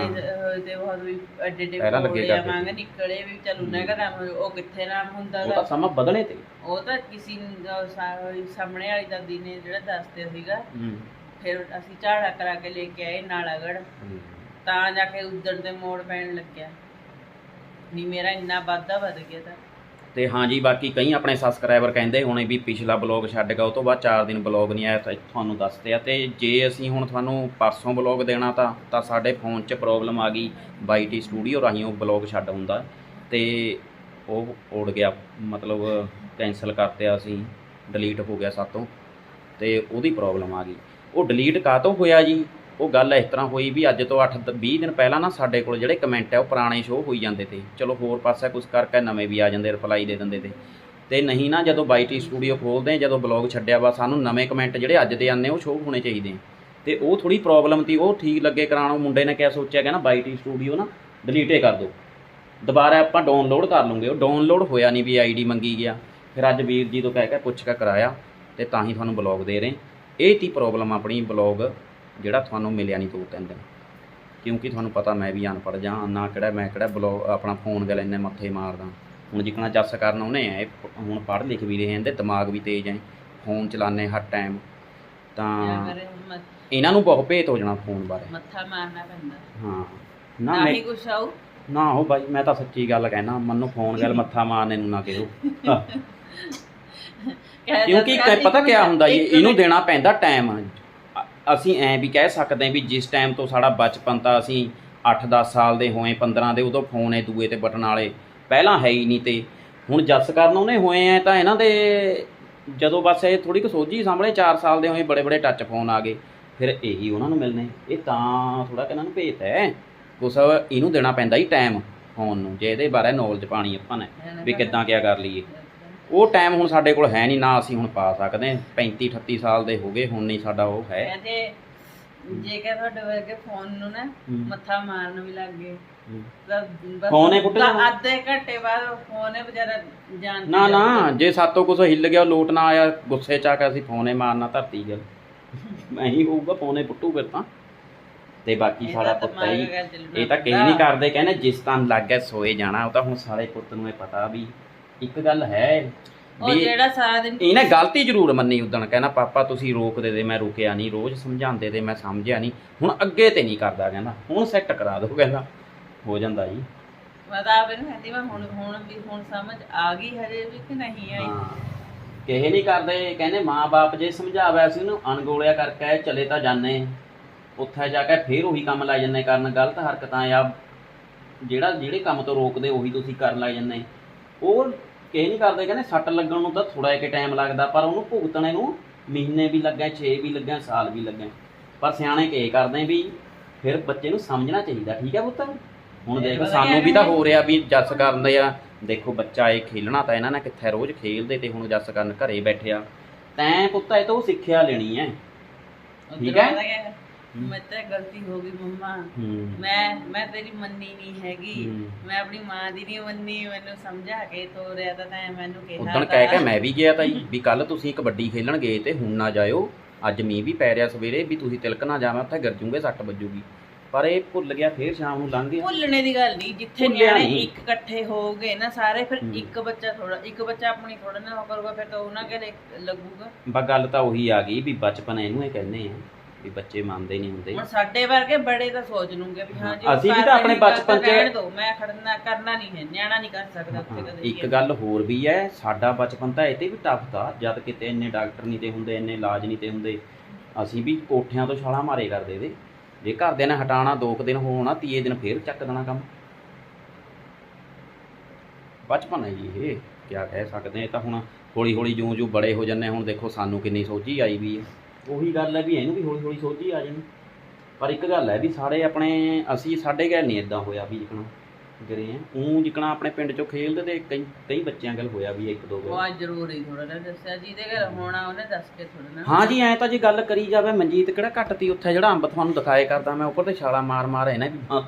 ਤੇ ਉਹ ਵੀ ਐਡੇ ਐਡੇ ਪਹਿਲਾਂ ਮੰਗ ਨਿਕਲੇ ਵੀ ਚੱਲ ਉਹਨਾਂ ਦਾ ਨਾਮ ਉਹ ਕਿੱਥੇ ਨਾਮ ਹੁੰਦਾ ਉਹ ਗਾ ਤਾਂ ਸਮਾਂ ਬਦਲੇ ਤੇ। ਉਹ ਤਾਂ ਕਿਸੇ ਦਾ ਸਾਹਮਣੇ ਵਾਲੀ ਦਾਦੀ ਨੇ ਜਿਹੜਾ ਦੱਸਦੇ ਸੀਗਾ। ਹੂੰ। ਫਿਰ ਅਸੀਂ ਝਾੜਾ ਕਰਾ ਕੇ ਲੈ ਕੇ ਆਏ ਨਾਲਾਗੜ ਤਾਂ ਜਾ ਕੇ ਉਧਰ ਦੇ ਮੋੜ ਪੈਣ ਲੱਗਿਆ। ਨਹੀਂ, ਮੇਰਾ ਇੰਨਾ ਵਾਧਾ ਵੱਧ ਗਿਆ ਤਾਂ। ਤੇ ਹਾਂ ਜੀ, ਬਾਕੀ ਕਈ ਆਪਣੇ ਸਬਸਕ੍ਰਾਈਬਰ ਕਹਿੰਦੇ ਹੋਣੇ ਵੀ ਪਿਛਲਾ ਬਲੌਗ ਛੱਡ ਗਿਆ, ਉਹ ਤੋਂ ਬਾਅਦ 4 ਦਿਨ ਬਲੌਗ ਨਹੀਂ ਆਇਆ, ਤਾਂ ਤੁਹਾਨੂੰ ਦੱਸਦੇ ਆ। ਤੇ ਜੇ ਅਸੀਂ ਹੁਣ ਤੁਹਾਨੂੰ ਪਰਸੋਂ ਬਲੌਗ ਦੇਣਾ ਤਾਂ ਤਾਂ ਸਾਡੇ ਫੋਨ 'ਚ ਪ੍ਰੋਬਲਮ ਆ ਗਈ ਬਾਈਟੀ ਸਟੂਡੀਓ ਰਾਹੀਂ ਉਹ ਬਲੌਗ ਛੱਡ ਹੁੰਦਾ। ਤੇ ਉਹ ਉੜ ਗਿਆ, ਮਤਲਬ ਕੈਨਸਲ ਕਰਤਿਆ ਅਸੀਂ ਡਿਲੀਟ ਹੋ ਗਿਆ ਸਾਤੋਂ। ਤੇ ਉਹਦੀ ਪ੍ਰੋਬਲਮ ਆ ਗਈ। ਉਹ ਡਿਲੀਟ ਕਾਹਤੋਂ ਹੋਇਆ ਜੀ? ਉਹ ਗੱਲ ਇਸ ਤਰ੍ਹਾਂ ਹੋਈ ਵੀ ਅੱਜ ਤੋਂ 8 20 ਦਿਨ ਪਹਿਲਾਂ ਨਾ ਸਾਡੇ ਕੋਲ ਜਿਹੜੇ ਕਮੈਂਟ ਆ ਉਹ ਪੁਰਾਣੇ ਸ਼ੋਅ ਹੋਈ ਜਾਂਦੇ ਤੇ। ਚਲੋ ਹੋਰ ਪਾਸਾ ਕੁਝ ਕਰਕੇ ਨਵੇਂ ਵੀ ਆ ਜਾਂਦੇ ਰਿਪਲਾਈ ਦੇ ਦਿੰਦੇ ਤੇ। ਤੇ ਨਹੀਂ ਨਾ ਜਦੋਂ ਬਾਈਟੀ ਸਟੂਡੀਓ ਖੋਲਦੇ ਆ, ਜਦੋਂ ਬਲੌਗ ਛੱਡਿਆ ਵਾ ਸਾਨੂੰ ਨਵੇਂ ਕਮੈਂਟ ਜਿਹੜੇ ਅੱਜ ਦੇ ਆਨੇ ਉਹ ਸ਼ੋਅ ਹੋਣੇ ਚਾਹੀਦੇ ਆ। ਤੇ ਉਹ ਥੋੜੀ ਪ੍ਰੋਬਲਮ ਤੀ ਉਹ ਠੀਕ ਲੱਗੇ ਕਰਾਉਣ ਮੁੰਡੇ ਨੇ ਕਿਹਾ ਸੋਚਿਆ ਕਿ ਨਾ ਬਾਈਟੀ ਸਟੂਡੀਓ ਨਾ ਡਿਲੀਟੇ ਕਰ ਦਿਓ ਦੁਬਾਰਾ ਆਪਾਂ ਡਾਊਨਲੋਡ ਕਰ ਲਵਾਂਗੇ ਉਹ ਡਾਊਨਲੋਡ ਹੋਇਆ ਨਹੀਂ ਵੀ ਆਈਡੀ ਮੰਗੀ ਗਿਆ। ਫਿਰ ਅੱਜ ਵੀਰ ਜੀ ਤੋਂ ਕਹਿ ਕੇ ਪੁੱਛ ਕੇ ਕਰਾਇਆ ਤੇ ਤਾਂ ਹੀ ਤੁਹਾਨੂੰ ਬਲੌਗ ਦੇ ਰਹੇ। ਇਹ ਤੀ ਪ੍ਰੋਬਲਮ ਆਪਣੀ ਬਲੌਗ ਜਿਹੜਾ ਤੁਹਾਨੂੰ ਮਿਲਿਆ ਨਹੀਂ ਦੋ ਤਿੰਨ ਦਿਨ। ਕਿਉਂਕਿ ਤੁਹਾਨੂੰ ਪਤਾ ਮੈਂ ਵੀ ਅਨਪੜ੍ਹ ਜਾਂ ਨਾ ਕਿਹੜਾ ਮੈਂ ਕਿਹੜਾ ਬਲੌਗ ਆਪਣਾ ਫੋਨ ਗੱਲ ਇੰਨੇ ਮੱਥੇ ਮਾਰਦਾ। ਹੁਣ ਜਿੱਕਣਾ ਜੱਸ ਕਰਨ ਉਹਨੇ ਆ ਇਹ ਪ- ਹੁਣ ਪੜ੍ਹ ਲਿਖ ਵੀ ਰਹੇ ਤੇ ਦਿਮਾਗ ਵੀ ਤੇਜ਼ ਹੈ ਫੋਨ ਚਲਾਉਂਦੇ ਹਰ ਟਾਈਮ ਤਾਂ ਇਹਨਾਂ ਨੂੰ ਬਹੁਤ ਭੇਤ ਹੋ ਜਾਣਾ ਫੋਨ ਬਾਰੇ। ਮੱਥਾ ਮਾਰਨਾ ਪੈਂਦਾ। ਹਾਂ। ਨਾ ਨਾ ਮੈਂ ਹੀ ਕੁਛ ਆਉ ਨਾ ਹੋ ਬਾਈ ਮੈਂ ਤਾਂ ਸੱਚੀ ਗੱਲ ਕਹਿਣਾ ਮੈਨੂੰ ਫੋਨ ਗੱਲ ਮੱਥਾ ਮਾਰਨੇ ਨੂੰ ਨਾ ਕਿਹੋ। ਕਿਉਂਕਿ ਪਤਾ ਕਿਆ ਹੁੰਦਾ ਇਹਨੂੰ ਦੇਣਾ ਪੈਂਦਾ ਟਾਈਮ ਅਸੀਂ ਐਂ ਵੀ ਕਹਿ ਸਕਦੇ ਹਾਂ ਵੀ ਜਿਸ ਟਾਈਮ ਤੋਂ ਸਾਡਾ ਬਚਪਨ ਤਾਂ ਅਸੀਂ 8-10 ਸਾਲ ਦੇ ਹੋਏ 15 ਦੇ, ਉਦੋਂ ਫੋਨ ਹੈ ਦੂਏ ਤੇ ਬਟਨ ਵਾਲੇ। ਪਹਿਲਾਂ ਹੈ ਹੀ ਨਹੀਂ ਤੇ। ਹੁਣ ਜੱਸ ਕਰਨ ਉਹਨੇ ਹੋਏ ਐ ਤਾਂ ਇਹਨਾਂ ਦੇ ਜਦੋਂ ਬਸ ਇਹ ਥੋੜੀ ਕੁ ਸੋਝੀ ਸਾਹਮਣੇ 4 ਸਾਲ ਦੇ ਹੋਏ ਬੜੇ ਬੜੇ ਟੱਚ ਫੋਨ ਆ ਗਏ। ਫਿਰ ਇਹੀ ਉਹਨਾਂ ਨੂੰ ਮਿਲਨੇ ਇਹ ਤਾਂ ਥੋੜਾ ਕਿ ਨੂੰ ਭੇਤ ਹੈ। ਕੁਛ ਇਹਨੂੰ ਦੇਣਾ ਪੈਂਦਾ ਹੀ ਟਾਈਮ ਫੋਨ ਨੂੰ, ਜੇ ਇਹਦੇ ਬਾਰੇ ਨੌਲੇਜ ਪਾਣੀ ਆਪਾਂ ਨੇ, ਵੀ ਕਿੱਦਾਂ ਕਿਆ ਕਰ ਲਈਏ। ਉਹ ਟਾਈਮ ਹੁਣ ਸਾਡੇ ਕੋਲ ਹੈ ਨਹੀਂ ਨਾ ਅਸੀਂ ਹੁਣ ਪਾ ਸਕਦੇ ਹਾਂ 35 38 ਸਾਲ ਦੇ ਹੋ ਗਏ ਹੁਣ ਨਹੀਂ ਸਾਡਾ ਉਹ ਹੈ ਕਹਿੰਦੇ ਜੇ ਕਿ ਤੁਹਾਡੇ ਵਰਗੇ ਫੋਨ ਨੂੰ ਨਾ ਹੂੰ। ਮੱਥਾ ਮਾਰਨ ਵੀ ਲੱਗ ਗਏ ਹੂੰ। ਫੋਨ ਹੀ ਜਾਣਾ। ਅੱਧੇ ਘੰਟੇ ਬਾਅਦ ਫੋਨ ਹੀ ਵਿਚਾਰਾ ਜਾਣ ਨਾ ਨਾ ਜੇ ਸਾਤੋਂ ਕੁਝ ਹਿੱਲ ਗਿਆ ਲੋਟ ਨਾ ਆਇਆ ਗੁੱਸੇ ਚ ਆ ਕੇ ਅਸੀਂ ਫੋਨੇ ਮਾਰਨਾ ਧਰਤੀ ਗੱਲ ਨਹੀਂ ਹੋਊਗਾ ਫੋਨੇ ਪੁੱਟੂ ਫਿਰ ਤਾਂ ਤੇ ਬਾਕੀ ਸਾਡਾ ਪੁੱਤ ਹੈ ਇਹ ਤਾਂ ਕਹੀ ਨਹੀਂ ਕਰਦੇ ਕਹਿੰਦੇ ਜਿਸ ਤਾਂ ਲੱਗ ਗਿਆ ਸੋਏ ਜਾਣਾ ਉਹ ਤਾਂ ਹੁਣ ਸਾਰੇ ਪੁੱਤ ਨੂੰ ਇਹ ਪਤਾ ਵੀ ਇੱਕ ਗੱਲ ਹੈ। ਉਹ ਵੀ ਜਿਹੜਾ ਸਾਰਾ ਦਿਨ ਇਹਨੇ ਗਲਤੀ ਜ਼ਰੂਰ ਮੰਨੀ ਉਦਣ ਕਹਿੰਦਾ ਪਾਪਾ ਤੁਸੀਂ ਰੋਕਦੇ ਦੇ ਮੈਂ ਰੁਕਿਆ ਨਹੀਂ ਰੋਜ਼ ਸਮਝਾਉਂਦੇ ਤੇ ਮੈਂ ਸਮਝਿਆ ਨਹੀਂ। ਹੁਣ ਅੱਗੇ ਤੇ ਨਹੀਂ ਕਰਦਾ ਕਹਿੰਦਾ। ਹੁਣ ਸੈੱਟ ਕਰਾ ਦਿਓ ਕਹਿੰਦਾ। ਹੋ ਜਾਂਦਾ ਜੀ। ਮੈਂ ਤਾਂ ਆਪ ਇਹਨੂੰ ਕਹਿੰਦੀ ਮੈਂ ਹੁਣ ਹੁਣ ਵੀ ਹੁਣ ਸਮਝ ਆ ਗਈ ਵੀ ਕਿ ਨਹੀਂ ਆਈ। ਹਾਂ। ਕਿਹੇ ਨਹੀਂ ਕਰਦੇ ਕਹਿੰਦੇ ਮਾਂ-ਬਾਪ ਜੇ ਸਮਝਾਵੇ ਅਸੀਂ ਉਹਨੂੰ ਅਣਗੋਲਿਆ ਕਰਕੇ ਚਲੇ ਤਾਂ ਜਾਣੇ ਉੱਥੇ ਜਾ ਕੇ ਫੇਰ ਉਹੀ ਕੰਮ ਲੱਗ ਜੰਨੇ ਕਰਨ। ਗਲਤ ਹਰਕਤਾਂ ਜਾਂ ਜਿਹੜਾ ਜਿਹੜੇ ਕੰਮ ਤੋਂ ਰੋਕਦੇ ਉਹੀ ਤੁਸੀਂ ਕਰਨ ਲੱਗ ਜੰਨੇ ਉਹ ਕਿਹੇ ਨਹੀਂ ਕਰਦੇ ਕਹਿੰਦੇ ਸੱਟ ਲੱਗਣ ਨੂੰ ਤਾਂ ਥੋੜਾ ਜਿਹਾ ਟਾਈਮ ਲੱਗਦਾ ਪਰ ਉਹਨੂੰ ਭੁਗਤਣੇ ਨੂੰ ਮਹੀਨੇ ਵੀ ਲੱਗੇ 6 ਵੀ ਲੱਗੇ ਸਾਲ ਵੀ ਲੱਗੇ ਪਰ ਸਿਆਣੇ ਕੀ ਕਰਦੇ ਵੀ ਫਿਰ ਬੱਚੇ ਨੂੰ ਸਮਝਣਾ ਚਾਹੀਦਾ ਠੀਕ ਹੈ ਪੁੱਤ? ਹੁਣ ਦੇਖ ਸਾਨੂੰ ਵੀ ਤਾਂ ਹੈ? ਹੋ ਰਿਹਾ ਵੀ ਜੱਸ ਕਰਦੇ ਆ। ਦੇਖੋ ਬੱਚਾ ਇਹ ਖੇਲਣਾ ਤਾਂ ਇਹਨਾਂ ਨੇ ਕਿੱਥੇ ਰੋਜ਼ ਖੇਲਦੇ ਤੇ ਹੁਣ ਜੱਸ ਕਰਨ ਘਰੇ ਬੈਠਿਆ। ਤੈਂ ਪੁੱਤ ਇਹ ਤੋਂ ਸਿੱਖਿਆ ਲੈਣੀ ਹੈ। ਠੀਕ ਹੈ? ਮੈਂ ਤਾਂ ਗਲਤੀ ਹੋ ਗਈ ਮੰਮਾ। ਮੈਂ ਮੈਂ ਤੇਰੀ ਮੰਨੀ ਨਹੀਂ ਹੈਗੀ। ਮੈਂ ਆਪਣੀ ਮਾਂ ਦੀ ਨਹੀਂ ਮੰਨੀ ਮੈਨੂੰ ਸਮਝਾ ਕੇ ਤੋਰਿਆ ਤਾਂ ਤੈਂ ਮੈਨੂੰ ਕਿਹਾ ਉਦੋਂ ਕਹਿ ਕੇ ਮੈਂ ਵੀ ਗਿਆ ਤਾਂ ਜੀ ਵੀ ਕੱਲ ਤੁਸੀਂ ਕਬੱਡੀ ਖੇਲਣ ਗਏ ਤੇ ਹੁਣ ਨਾ ਜਾਇਓ। ਅੱਜ ਮੀਂਹ ਵੀ ਪੈ ਰਿਹਾ ਸਵੇਰੇ ਵੀ ਤੁਸੀਂ ਤਿਲਕ ਨਾ ਜਾਵੇਂ ਉੱਥੇ ਗਿਰ ਜੂਗੇ ਸੱਟ ਵੱਜੂਗੀ। ਪਰ ਇਹ ਭੁੱਲ ਗਿਆ ਫੇਰ ਸ਼ਾਮ ਨੂੰ ਲੰਘ ਗਿਆ। ਭੁੱਲਣੇ ਦੀ ਗੱਲ ਨਹੀਂ ਜਿੱਥੇ ਨਿਆਣੇ। ਇੱਕ ਇਕੱਠੇ ਹੋ ਗਏ ਨਾ ਸਾਰੇ ਫਿਰ। ਇੱਕ ਬੱਚਾ ਥੋੜਾ ਇੱਕ ਬੱਚਾ ਆਪਣੀ ਥੋੜਾ ਨਾ ਕਰੂਗਾ ਫਿਰ ਤਾਂ ਉਹਨਾਂ ਕੇ ਲੱਗੂਗਾ? ਬਸ ਗੱਲ ਤਾਂ ਉਹੀ ਆ ਗਈ ਵੀ ਬਚਪਨ ਇਹਨੂੰ ਇਹ ਕਹਿੰਦੇ ਆ। ਵੀ ਬੱਚੇ ਮੰਨਦੇ ਨਹੀਂ ਹੁੰਦੇ। ਹੁਣ ਸਾਡੇ ਵਰਗੇ ਬੜੇ ਤਾਂ ਸੋਚ ਲੂਗੇ ਵੀ ਹਾਂ ਜੀ ਅਸੀਂ ਵੀ ਤਾਂ ਆਪਣੇ ਬਚਪਨ 'ਚ- ਰਹਿਣ ਦਿਓ, ਮੈਂ ਖੜਨਾ ਕਰਨਾ ਨਹੀਂ ਹੈ ਨਿਆਣਾ ਨਹੀਂ ਕਰ ਸਕਦਾ ਉੱਥੇ ਕਦੇ ਇੱਕ ਗੱਲ ਹੋਰ ਵੀ ਹੈ ਸਾਡਾ ਬਚਪਨ ਤਾਂ ਇਹ ਤੇ ਵੀ ਟਫ ਤਾ ਜਦ ਕਿਤੇ ਇੰਨੇ ਡਾਕਟਰ ਨਹੀਂ ਤੇ ਹੁੰਦੇ ਇੰਨੇ ਇਲਾਜ ਨਹੀਂ ਤੇ ਹੁੰਦੇ ਅਸੀਂ ਵੀ ਕੋਠਿਆਂ ਤੋਂ ਛਾਲਾਂ ਮਾਰੇ ਕਰਦੇ ਤੇ ਜੇ ਘਰਦਿਆਂ ਨੇ ਹਟਾਣਾ ਦੋ ਕੁ ਦਿਨ ਹੋਣਾ ਤੀਏ ਦਿਨ ਫੇਰ ਚੱਕ ਦੇਣਾ ਕੰਮ। ਬਚਪਨ ਹੈ ਜੀ ਇਹ ਕਿਆ ਕਹਿ ਸਕਦੇ ਹਾਂ ਇਹ ਤਾਂ ਹੁਣ ਹੌਲੀ ਹੌਲੀ ਜਿਉਂ ਜਿਉਂ ਬੜੇ ਹੋ ਜੰਨੇ ਹੁਣ ਦੇਖੋ ਸਾਨੂੰ ਕਿੰਨੀ ਸੋਝੀ ਆਈ ਵੀ ਹੈ। ਉਹੀ ਗੱਲ ਹੈ ਵੀ ਇਹਨੂੰ ਵੀ ਹੌਲੀ ਹੌਲੀ ਸੋਝੀ ਆ ਜਾਣੀ। ਪਰ ਇੱਕ ਗੱਲ ਹੈ ਵੀ ਸਾਰੇ ਆਪਣੇ ਅਸੀਂ ਸਾਡੇ ਘਰ ਨਹੀਂ ਇਦਾਂ ਹੋਇਆ ਵੀ ਜਿਕਣਾ ਗਰੇ ਆ। ਉਹ ਜਿਕਣਾ ਆਪਣੇ ਪਿੰਡ ਚੋਂ ਖੇਲਦੇ ਤੇ ਕਈ ਕਈ ਬੱਚਿਆਂ ਗੱਲ ਹੋਇਆ ਵੀ ਇੱਕ ਦੋ ਉਹ ਵਾਰ ਅੱਜ ਜ਼ਰੂਰੀ ਥੋੜਾ ਨਾ ਦੱਸਿਆ ਜਿਹਦੇ ਘਰ ਹੋਣਾ ਉਹਨੇ ਦੱਸ ਕੇ ਥੋੜਾ ਨਾ। ਹਾਂ ਜੀ ਐ ਤਾਂ ਜੇ ਗੱਲ ਕਰੀ ਜਾਵੇ ਮਨਜੀਤ ਕਿਹੜਾ ਘੱਟ ਤੀ ਉੱਥੇ ਜਿਹੜਾ ਅੰਬ ਤੁਹਾਨੂੰ ਦਿਖਾਏ ਕਰਦਾ ਮੈਂ ਉੱਪਰ ਤੇ ਛਾਲਾ ਮਾਰ ਮਾਰ ਹੈ ਨਾ ਵੀ ਹਾਂ।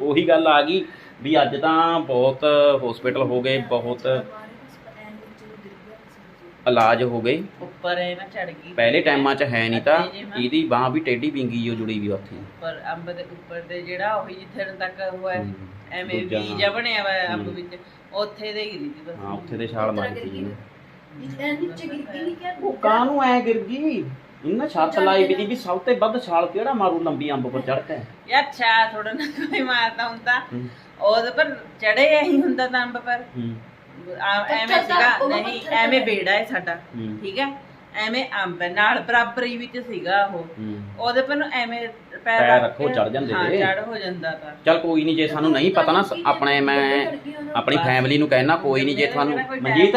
ਉਹੀ ਗੱਲ ਆ ਗਈ ਵੀ ਅੱਜ ਤਾਂ ਬਹੁਤ ਹਸਪੀਟਲ ਹੋ ਗਏ ਬਹੁਤ ਇਲਾਜ ਹੋ ਗਏ ਉੱਪਰ ਇਹ ਨਾ ਚੜ ਗਈ। ਪਹਿਲੇ ਟਾਈਮਾਂ 'ਚ ਹੈ ਨਹੀਂ ਤਾਂ ਇਹਦੀ ਬਾਹ ਵੀ ਟੇਢੀ ਵਿੰਗੀ ਜੋ ਜੁੜੀ ਵੀ ਉੱਥੇ। ਉੱਪਰ ਅੰਬ ਦੇ ਉੱਪਰ ਤੇ ਜਿਹੜਾ ਉਹੀ ਜਿੱਥੇ ਤੱਕ ਹੋਇਆ ਹੂੰ। ਐਵੇਂ ਦੂਜਾ, ਵੀ ਜਿਹਾ ਬਣਿਆ ਹੋਇਆ ਅੰਬ ਹੂੰ। ਵਿੱਚ। ਉੱਥੇ ਦੇ ਗਿਰੀ ਸੀ ਬਸ। ਹਾਂ ਉੱਥੇ ਦੇ ਛਾਲ ਮਾਰੀ ਸੀ ਜਿਹਨੇ ਨੀਚੇ ਗਿਰ ਗਈ ਨਹੀਂ ਕਿਆ? ਉਹ ਕਾਹਨੂੰ ਐ ਗਿਰ ਗਈ। ਇਹਨਾਂ ਛੱਤ ਲਾਈ ਵੀ ਦੀ ਵੀ ਸਭ ਤੋਂ ਵੱਧ ਛਾਲ ਕਿਹੜਾ ਮਾਰੂ ਲੰਬੀ ਅੰਬ ਪਰ ਚੜ ਕੇ? ਯਾਰ ਛਾ ਥੋੜਾ ਨਾ ਕੋਈ ਮਾਰਦਾ ਹੁੰਦਾ। ਹੂੰ। ਉਹਦੇ ਪਰ ਚੜੇ ਇਹੀ ਹੁੰਦਾ ਤਾਂ ਅੰਬ ਪਰ। ਹੂੰ। ਐਵੇਂ ਸੀਗਾ ਨਹੀਂ ਐਵੇਂ ਬੇੜਾ ਹੈ ਸਾਡਾ ਠੀਕ ਹੈ? ਐਵੇਂ ਅੰਬ ਹੈ, ਨਾਲ ਬਰਾਬਰੀ ਵਿੱਚ ਸੀਗਾ ਉਹ। ਉਹਦੇ ਪਰ ਨੂੰ ਐਵੇਂ ਪੈਰ ਪੈਰ ਰੱਖ ਚੜ੍ਹ ਜਾਂਦੇ ਹਾਂ ਤੇ। ਚੜ ਹੋ ਜਾਂਦਾ ਤਾਂ ਚਲ ਕੋਈ ਨਹੀਂ ਜੇ ਸਾਨੂੰ ਨਹੀਂ ਪਤਾ ਨਾ ਆਪਣੇ ਮੈਂ ਆਪਣੀ ਫੈਮਿਲੀ ਨੂੰ ਕਹਿਣਾ ਕੋਈ ਨਹੀਂ ਜੇ ਤੁਹਾਨੂੰ ਮਨਜੀਤ